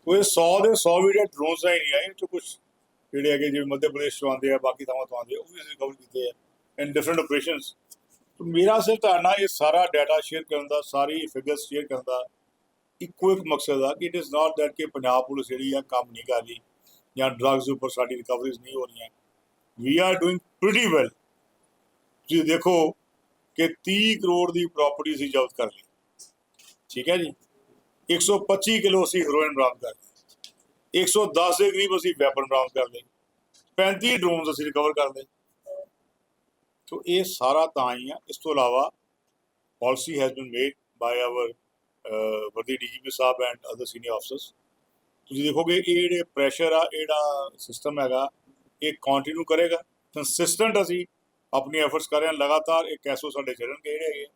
ਕੋਈ 100 ਦੇ 100 ਵੀ ਜਿਹੜੇ ਡਰੋਨਸ ਆਏ ਨਹੀਂ ਆਏ। 'ਚੋਂ ਕੁਝ ਜਿਹੜੇ ਹੈਗੇ ਜਿਵੇਂ ਮੱਧ ਪ੍ਰਦੇਸ਼ ਤੋਂ ਆਉਂਦੇ ਆ ਬਾਕੀ ਥਾਵਾਂ ਤੋਂ ਆਉਂਦੇ ਆ ਉਹ ਵੀ ਅਸੀਂ ਰਿਕਵਰ ਕੀਤੇ ਆ। ਇਨ ਡਿਫਰੈਂਟ ਆਪਰੇਸ਼ਨਸ ਮੇਰਾ ਸਿਰ ਤੁਹਾਡਾ ਇਹ ਸਾਰਾ ਡਾਟਾ ਸ਼ੇਅਰ ਕਰਨ ਦਾ ਸਾਰੀ ਫਿਗਰਸ ਸ਼ੇਅਰ ਕਰਨ ਦਾ। ਇੱਕੋ ਇੱਕ ਮਕਸਦ ਆ ਕਿ ਇਟ ਇਜ਼ ਨਾਟ ਦੈਟ ਕਿ ਪੰਜਾਬ ਪੁਲਿਸ ਜਿਹੜੀ ਆ ਕੰਮ ਨਹੀਂ ਕਰ ਰਹੀ। ਜਾਂ ਡਰੱਗਸ ਉੱਪਰ ਸਾਡੀ ਰਿਕਵਰੀਜ਼ ਨਹੀਂ ਹੋ ਰਹੀਆਂ। We are doing pretty well ਤੁਸੀਂ ਦੇਖੋ ਕਿ 30 ਕਰੋੜ ਦੀ ਪ੍ਰਾਪਰਟੀ ਅਸੀਂ ਜ਼ਬਤ ਕਰ ਲਈ। ਠੀਕ ਹੈ ਜੀ? 125 ਕਿਲੋ ਅਸੀਂ ਹੈਰੋਇਨ ਬਰਾਮਦ ਕਰ ਲਈ। 110 ਦੇ ਕਰੀਬ ਅਸੀਂ ਵੈਪਨ ਬਰਾਮਦ ਕਰ ਲਏ। 35 ਡਰੋਨਸ ਅਸੀਂ ਰਿਕਵਰ ਕਰ ਲਏ। ਸੋ ਇਹ ਸਾਰਾ ਤਾਂ ਹੀ ਆ। ਇਸ ਤੋਂ ਇਲਾਵਾ policy has been made by our worthy DGP Sahib and other senior officers ਤੁਸੀਂ ਦੇਖੋਗੇ ਇਹ ਜਿਹੜੇ ਪ੍ਰੈਸ਼ਰ ਆ ਇਹ ਜਿਹੜਾ ਸਿਸਟਮ ਹੈਗਾ ਇਹ ਕੰਟੀਨਿਊ ਕਰੇਗਾ ਕੰਸਿਸਟੈਂਟ ਅਸੀਂ ਆਪਣੀ ਐਫਰਟਸ ਕਰ ਰਹੇ ਹਾਂ ਲਗਾਤਾਰ ਇਹ ਕੈਸੋ ਸਾਡੇ ਚੱਲਣਗੇ ਜਿਹੜੇ ਹੈਗੇ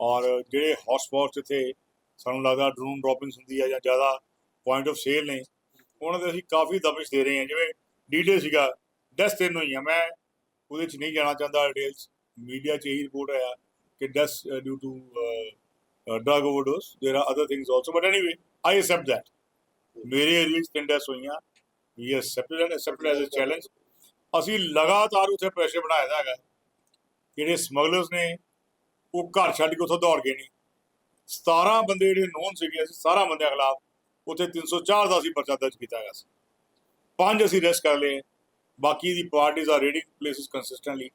ਔਰ ਜਿਹੜੇ ਹੌਟਸਪੌਟਸ ਇੱਥੇ ਸਾਨੂੰ ਲੱਗਦਾ ਡਰੋਨ ਡ੍ਰੌਪਿੰਗਸ ਹੁੰਦੀ ਹੈ ਜਾਂ ਜ਼ਿਆਦਾ ਪੁਆਇੰਟ ਆਫ ਸੇਲ ਨੇ ਉਹਨਾਂ ਦੇ ਅਸੀਂ ਕਾਫੀ ਦਬਿਸ਼ ਦੇ ਰਹੇ ਹਾਂ ਜਿਵੇਂ ਡੀਡੇ ਸੀਗਾ ਡੈਸ ਤਿੰਨ ਹੋਈਆਂ ਮੈਂ ਉਹਦੇ ਚ ਨਹੀਂ ਜਾਣਾ ਚਾਹੁੰਦਾ ਡਿਟੇਲਸ ਮੀਡੀਆ ਚ ਇਹੀ ਰਿਪੋਰਟ ਆਇਆ ਕਿ death due to drug overdose there are other things also but anyway I accept that ਮੇਰੇ ਏਰੀਆ ਚ ਤਿੰਨ ਡੈਸ ਹੋਈਆਂ। We accepted and accepted as a challenge ਅਸੀਂ ਲਗਾਤਾਰ ਉੱਥੇ ਪ੍ਰੈਸ਼ਰ ਬਣਾਇਆ ਦਾ ਹੈਗਾ। ਜਿਹੜੇ ਸਮਗਲਰਸ ਨੇ, ਉਹ ਘਰ ਛੱਡ ਕੇ ਉੱਥੋਂ ਦੌੜ ਗਏ ਨੇ। 17 ਬੰਦੇ ਜਿਹੜੇ ਨੋਨ ਸੀਗੇ, ਅਸੀਂ ਸਾਰਾ ਬੰਦਿਆਂ ਖਿਲਾਫ ਉੱਥੇ 304 ਦਾ ਅਸੀਂ ਪਰਚਾ ਦਰਜ ਕੀਤਾ ਹੈਗਾ ਸੀ। ਪੰਜ ਅਸੀਂ ਰੈਸਟ ਕਰ ਲਏ। ਬਾਕੀ ਦੀ parties are raiding places consistently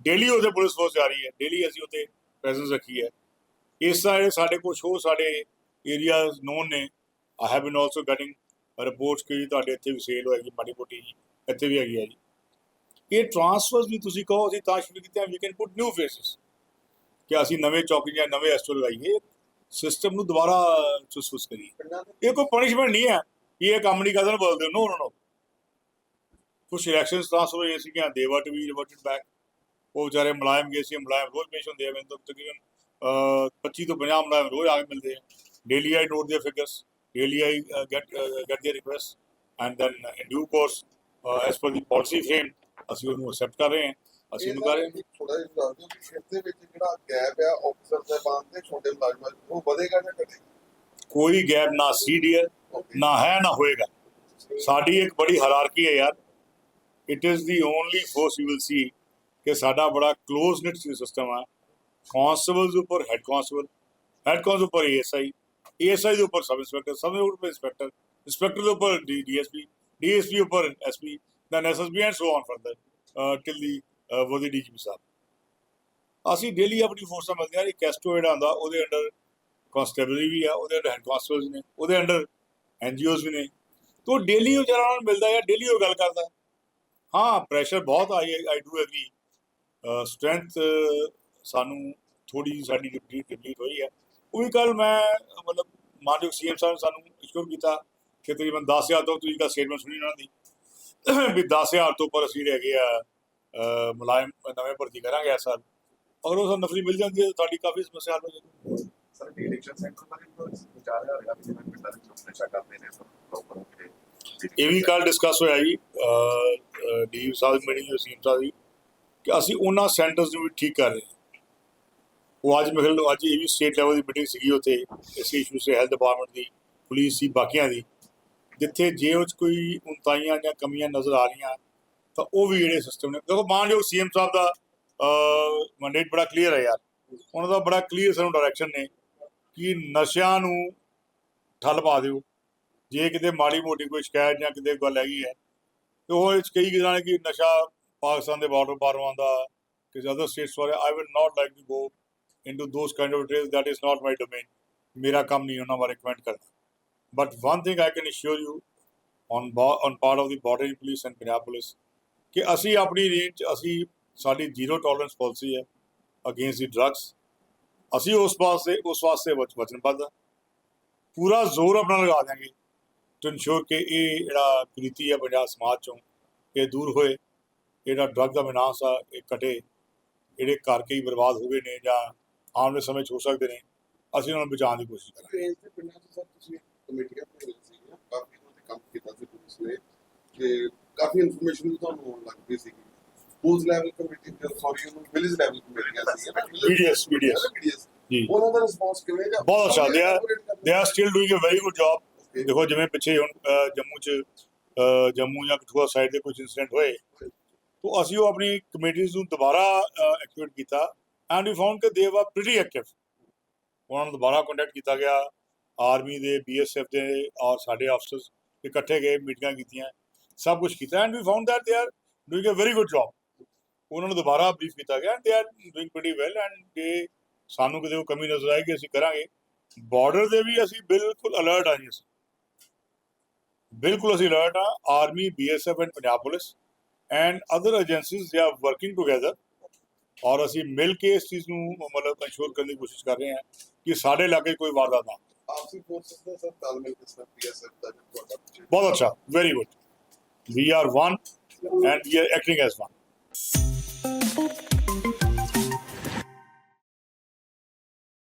daily ਉਹਦੇ ਪੁਲਿਸ ਫੋਰਸ ਜਾ ਰਹੀ ਹੈ। ਡੇਲੀ ਅਸੀਂ ਉੱਥੇ ਪ੍ਰੈਜ਼ੈਂਸ ਰੱਖੀ ਹੈ। ਇਸ ਤਰ੍ਹਾਂ ਜਿਹੜੇ ਸਾਡੇ ਕੋਲ ਸ਼ੋ ਸਾਡੇ ਏਰੀਆਜ਼ ਨੋਨ ਨੇ I have been also getting reports ਕਿ ਤੁਹਾਡੇ ਇੱਥੇ ਵੀ ਸੇਲ ਹੋਏਗੀ ਮਾੜੀ ਮੋਟੀ ਜੀ, ਇੱਥੇ ਵੀ ਹੈਗੀ ਹੈ ਜੀ। ਇਹ ਟ੍ਰਾਂਸਫਰਸ ਵੀ ਤੁਸੀਂ ਕਹੋ, ਅਸੀਂ ਤਾਂ ਸ਼ੁਰੂ ਕੀਤੇ ਆ we can put new faces ਕਿ ਅਸੀਂ ਨਵੇਂ ਚੌਕੀਆਂ ਨਵੇਂ ਐਸਟੋ ਲਗਾਈਏ ਸਿਸਟਮ ਨੂੰ ਦੁਬਾਰਾ ਸੁਸਫਸ ਕਰੀਏ। ਇਹ ਕੋਈ ਪਨਿਸ਼ਮੈਂਟ ਨਹੀਂ ਹੈ ਕਿ ਇਹ ਕੰਮ ਨਹੀਂ ਕਰਦਾ, ਬੋਲਦੇ ਨੋ ਨੋ ਨੋ ਕੁਝ ਇਲੈਕਸ਼ਨਸ ਟ੍ਰਾਂਸਫਰ ਹੋਏ ਸੀ ਕਿ ਦੇ ਵਟ ਵੀ ਰਿਵਰਟਡ ਬੈਕ ਉਹ ਵਿਚਾਰੇ ਮਲਾਇਮ ਗਏ ਸੀ, ਮਲਾਇਮ ਰੋਜ਼ ਪੇਸ਼ ਹੁੰਦੇ ਆ ਮੈਨੂੰ ਤਕਰੀਬਨ 25 ਤੋਂ 50 ਮਲਾਇਮ ਰੋਜ਼ ਆ ਕੇ ਮਿਲਦੇ ਆ। Daily I note the figures really I uh, get uh, get their request and then in due course uh, as per the policy frame ਅਸੀਂ ਉਹਨੂੰ ਐਕਸੈਪਟ ਕਰ ਰਹੇ ਹਾਂ ਅਸੀਂ ਉਹਨੂੰ ਕਰ ਰਹੇ ਹਾਂ ਥੋੜਾ ਜਿਹਾ ਦੱਸ ਦਿਓ ਕਿ ਸ਼ਿਫਟ ਦੇ ਵਿੱਚ ਜਿਹੜਾ ਗੈਪ ਆ ਆਫੀਸਰ ਦੇ ਬਾਅਦ ਤੇ ਛੋਟੇ ਮੁਲਾਜ਼ਮਾਂ ਉਹ ਵਧੇਗਾ ਜਾਂ ਘਟੇਗਾ ਕੋਈ ਗੈਪ ਨਾ ਸੀਡੀਅਰ ਨਾ ਹੈ ਨਾ ਹੋਏਗਾ ਸਾਡੀ ਇੱਕ ਬੜੀ ਹਾਇਰਾਰਕੀ ਹੈ ਯਾਰ it is the only force you will see ਕਿ ਸਾਡਾ ਬੜਾ ক্লোਜ਼ ਨਿਟ ਸਿਸਟਮ ਆ ਕਾਂਸਟੇਬਲਸ ਉੱਪਰ ਹੈੱਡ ਕਾਂਸਟੇਬਲ ਹੈੱਡ ਕਾਂਸਟੇਬਲ ਉੱਪਰ ਐਸਆਈ ਏਐਸਆਈ ਦੇ ਉੱਪਰ ਸਬ ਇੰਸਪੈਕਟਰ, ਸਬ ਦੇ ਉੱਪਰ ਇੰਸਪੈਕਟਰ ਇੰਸਪੈਕਟਰ ਦੇ ਉੱਪਰ ਡੀਐਸਪੀ ਡੀਐਸਪੀ ਉੱਪਰ SP then SSB and so on further till the worthy DGP ਸਾਹਿਬ। ਅਸੀਂ ਡੇਲੀ ਆਪਣੀ ਫੋਰਸਾਂ ਮਿਲਦੀਆਂ ਨੇ ਕੈਸਟੋ ਜਿਹੜਾ ਆਉਂਦਾ ਉਹਦੇ ਅੰਡਰ ਕਾਂਸਟੇਬਲਰੀ ਵੀ ਆ, ਉਹਦੇ ਅੰਡਰ ਹੈਡ ਕਾਂਸਟੇਬਲਸ ਨੇ, ਉਹਦੇ ਅੰਡਰ ਐਨਜੀਓਜ਼ ਵੀ ਨੇ। ਤੋ ਡੇਲੀ ਉਹ ਜਰਾ ਨਾਲ ਮਿਲਦਾ ਹੈ ਡੇਲੀ ਉਹ ਗੱਲ ਕਰਦਾ। ਹਾਂ ਪ੍ਰੈਸ਼ਰ ਬਹੁਤ I I do agree strength ਸਾਨੂੰ ਥੋੜੀ ਸਾਡੀ ਡਿਪਲੀਟ ਹੋਈ ਹੈ ਉਹ ਵੀ ਕੱਲ ਮੈਂ ਮਤਲਬ ਮਾਨਯੋਗ ਸੀਐਮ ਸਾਹਿਬ ਨੇ ਸਾਨੂੰ ਇਸ਼ੂਰ ਕੀਤਾ ਕਿ ਤਕਰੀਬਨ 10000 ਤੋਂ ਤੁਸੀਂ ਦਾ ਸਟੇਟਮੈਂਟ ਸੁਣੀ ਉਹਨਾਂ ਦੀ ਵੀ 10000 ਤੋਂ ਉੱਪਰ ਅਸੀਂ ਜਿਹੜੇ ਹੈਗੇ ਆ ਮੁਲਾਇਮ ਨਵੇਂ ਭਰਤੀ ਕਰਾਂਗੇ ਇਸ ਸਾਲ। ਅਗਰ ਉਹ ਸਾਨੂੰ ਨਫਰੀ ਮਿਲ ਜਾਂਦੀ ਹੈ ਤਾਂ ਸਾਡੀ ਕਾਫੀ ਸਮੱਸਿਆ ਹੱਲ ਹੋ ਜਾਏਗੀ ਸਰ ਡੀ ਐਡਿਕਸ਼ਨ ਸੈਂਟਰ ਬਾਰੇ ਕੋਈ ਵਿਚਾਰ ਹੈ ਰਿਹਾ ਜਿਵੇਂ ਪਿੰਡਾਂ ਵਿੱਚ ਲੋਕ ਨਸ਼ਾ ਕਰਦੇ ਨੇ ਪ੍ਰੋਪਰ ਇਹ ਵੀ ਕੱਲ ਡਿਸਕਸ ਹੋਇਆ ਜੀ ਡੀ ਸਾਹਿਬ ਮੀਟਿੰਗ ਜੋ ਸੀਮ ਸਾਹਿਬ ਦੀ ਕਿ ਅਸੀਂ ਉਹਨਾਂ ਸੈਂਟਰਸ ਨੂੰ ਵੀ ਠੀਕ ਕਰ ਰਹੇ ਉਹ ਅੱਜ ਮੇਰੇ ਖਿਆਲ ਅੱਜ ਇਹ ਵੀ ਸਟੇਟ ਲੈਵਲ ਦੀ ਮੀਟਿੰਗ ਸੀਗੀ ਉੱਥੇ, ਇਸ ਇਸ਼ੂ ਸੇ ਹੈਲਥ ਡਿਪਾਰਟਮੈਂਟ ਦੀ ਪੁਲਿਸ ਸੀ ਬਾਕੀਆਂ ਦੀ, ਜਿੱਥੇ ਜੇ ਉਹ 'ਚ ਕੋਈ ਉਨਤਾਈਆਂ ਜਾਂ ਕਮੀਆਂ ਨਜ਼ਰ ਆ ਰਹੀਆਂ, ਤਾਂ ਉਹ ਵੀ ਜਿਹੜੇ ਸਿਸਟਮ ਨੇ, ਦੇਖੋ ਮਾਨਯੋਗ ਸੀਐਮ ਸਾਹਿਬ ਦਾ ਮੰਡੇਟ ਬੜਾ ਕਲੀਅਰ ਹੈ ਯਾਰ। ਉਹਨਾਂ ਦਾ ਬੜਾ ਕਲੀਅਰ ਸਾਨੂੰ ਡਾਇਰੈਕਸ਼ਨ ਨੇ ਕਿ ਨਸ਼ਿਆਂ ਨੂੰ ਠੱਲ ਪਾ ਦਿਓ। ਜੇ ਕਿਤੇ ਮਾੜੀ ਮੋਟੀ ਕੋਈ ਸ਼ਿਕਾਇਤ ਜਾਂ ਕਿਤੇ ਗੱਲ ਹੈਗੀ ਹੈ, ਤੇ ਉਹ ਇਹ 'ਚ ਕਈ ਕਿਸਾਨ ਕਿ ਨਸ਼ਾ ਪਾਕਿਸਤਾਨ ਦੇ ਬਾਰਡਰ ਪਾਰੋਂ ਆਉਂਦਾ ਕਿਸੇ ਅਦਰ ਸਟੇਟਸ ਵਾਲੇ I will not like to go into those kind of details that is not my domain ਮੇਰਾ ਕੰਮ ਨਹੀਂ ਉਹਨਾਂ ਬਾਰੇ ਕਮੈਂਟ ਕਰਨਾ but one thing I can assure you on on part of the border police and Punjab police ਕਿ ਅਸੀਂ ਆਪਣੀ range 'ਚ ਅਸੀਂ ਸਾਡੀ ਜ਼ੀਰੋ ਟੋਲਰੈਂਸ ਪਾਲਿਸੀ ਹੈ ਅਗੇਂਸਟ ਦੀ ਡਰੱਗਸ ਅਸੀਂ ਉਸ ਪਾਸੇ ਉਸ ਵਾਸਤੇ ਵਚਨਬੱਧ ਹਾਂ ਪੂਰਾ ਜ਼ੋਰ ਆਪਣਾ ਲਗਾ ਦਿਆਂਗੇ ਟੂ ਇਨਸ਼ੋਰ ਕਿ ਇਹ ਜਿਹੜਾ ਕੁਰੀਤੀ ਹੈ ਪੰਜਾਬ ਸਮਾਜ ਚੋਂ ਇਹ ਦੂਰ ਹੋਏ ਜਿਹੜਾ ਡਰੱਗ ਦਾ ਵਿਨਾਸ਼ ਆ ਇਹ ਘਟੇ ਜਿਹੜੇ ਘਰ ਕਈ ਬਰਬਾਦ ਹੋ ਗਏ ਨੇ ਜਾਂ ਆਉਣ ਵਾਲੇ ਸਮੇਂ 'ਚ ਹੋ ਸਕਦੇ ਨੇ। ਅਸੀਂ ਉਹਨਾਂ ਨੂੰ ਬਚਾਉਣ ਦੀ ਕੋਸ਼ਿਸ਼ ਕਰਾਂਗੇ। ਰੇਂਜ ਦੇ ਪਿੰਡਾਂ 'ਚ ਸਰ ਤੁਸੀਂ ਕਮੇਟੀਆਂ ਬਣਾਈਆਂ ਸੀਗੀਆਂ। ਕਾਫੀ ਉਹਨਾਂ ਤੇ ਕੰਮ ਕੀਤਾ ਸੀ ਪੁਲਿਸ ਨੇ। ਤੇ ਕਾਫੀ ਇਨਫੋਰਮੇਸ਼ਨ ਵੀ ਤੁਹਾਨੂੰ ਆਉਣ ਲੱਗ ਪਈ ਸੀਗੀ। ਬੂਥ ਲੈਵਲ ਕਮੇਟੀ ਸੌਰੀ ਉਹਨੂੰ ਵਿਲੇਜ ਲੈਵਲ ਕਮੇਟੀਆਂ ਸੀਗੀਆਂ BDS, BDS BDS ਜੀ। ਉਹਨਾਂ ਦਾ ਰਿਸਪੌਂਸ ਕਿਵੇਂ ਜਾਂ ਬਹੁਤ ਅੱਛਾ, they are- they are still doing a very good job. ਦੇਖੋ ਜਿਵੇਂ ਪਿੱਛੇ ਹੁਣ ਜੰਮੂ 'ਚ ਜੰਮੂ ਜਾਂ ਕਠੂਆ ਸਾਈਡ ਦੇ ਕੁਝ ਇਨਸੀਡੈਂਟ ਹੋਏ। ਤੋਂ ਅਸੀਂ ਉਹ ਆਪਣੀ ਕਮੇਟੀਜ਼ ਨੂੰ ਦੁਬਾਰਾ ਐਕਟੀਵੇਟ ਕੀਤਾ। ਐਂਡ ਵੀ ਫਾਊਂਡ ਕਿ ਦੇ ਵਾ ਪ੍ਰੀਟੀ ਐਕਟਿਵ ਉਹਨਾਂ ਨੂੰ ਦੁਬਾਰਾ ਕੰਟੈਕਟ ਕੀਤਾ ਗਿਆ। ਆਰਮੀ ਦੇ ਬੀਐਸਐਫ ਦੇ ਔਰ ਸਾਡੇ ਅਫਸਰਸ ਇਕੱਠੇ ਗਏ ਮੀਟਿੰਗਾਂ ਕੀਤੀਆਂ। ਸਭ ਕੁਝ ਕੀਤਾ। And we found that they are doing a very good job ਉਹਨਾਂ ਨੂੰ ਦੁਬਾਰਾ ਬਰੀਫ ਕੀਤਾ ਗਿਆ। They are doing pretty well and ਜੇ ਸਾਨੂੰ ਕਿਤੇ ਉਹ ਕਮੀ ਨਜ਼ਰ ਆਏਗੀ, ਅਸੀਂ ਕਰਾਂਗੇ। ਬਾਰਡਰ ਦੇ ਵੀ ਅਸੀਂ ਬਿਲਕੁਲ ਅਲਰਟ ਆ ਜੀ ਅਸੀਂ। ਬਿਲਕੁਲ ਅਸੀਂ ਅਲਰਟ ਆ army BSF and Punjab police and other agencies they are working together ਔਰ ਅਸੀਂ ਮਿਲ ਕੇ ਇਸ ਚੀਜ਼ ਨੂੰ ਮਤਲਬ ਇੰਸ਼ੋਰ ਕਰਨ ਦੀ ਕੋਸ਼ਿਸ਼ ਕਰ ਰਹੇ ਹਾਂ ਕਿ ਸਾਡੇ ਇਲਾਕੇ ਕੋਈ ਵਾਰਦਾਤ ਨਾ। ਆਪਸੀ ਫੋਰਸਸ ਦਾ ਸਰ ਤਾਲਮੇਲ ਕਿਸ ਤਰ੍ਹਾਂ ਪੀਐਸਐਫ ਦਾ ਤੁਹਾਡਾ ਬਹੁਤ ਅੱਛਾ very good we are one and we are acting as one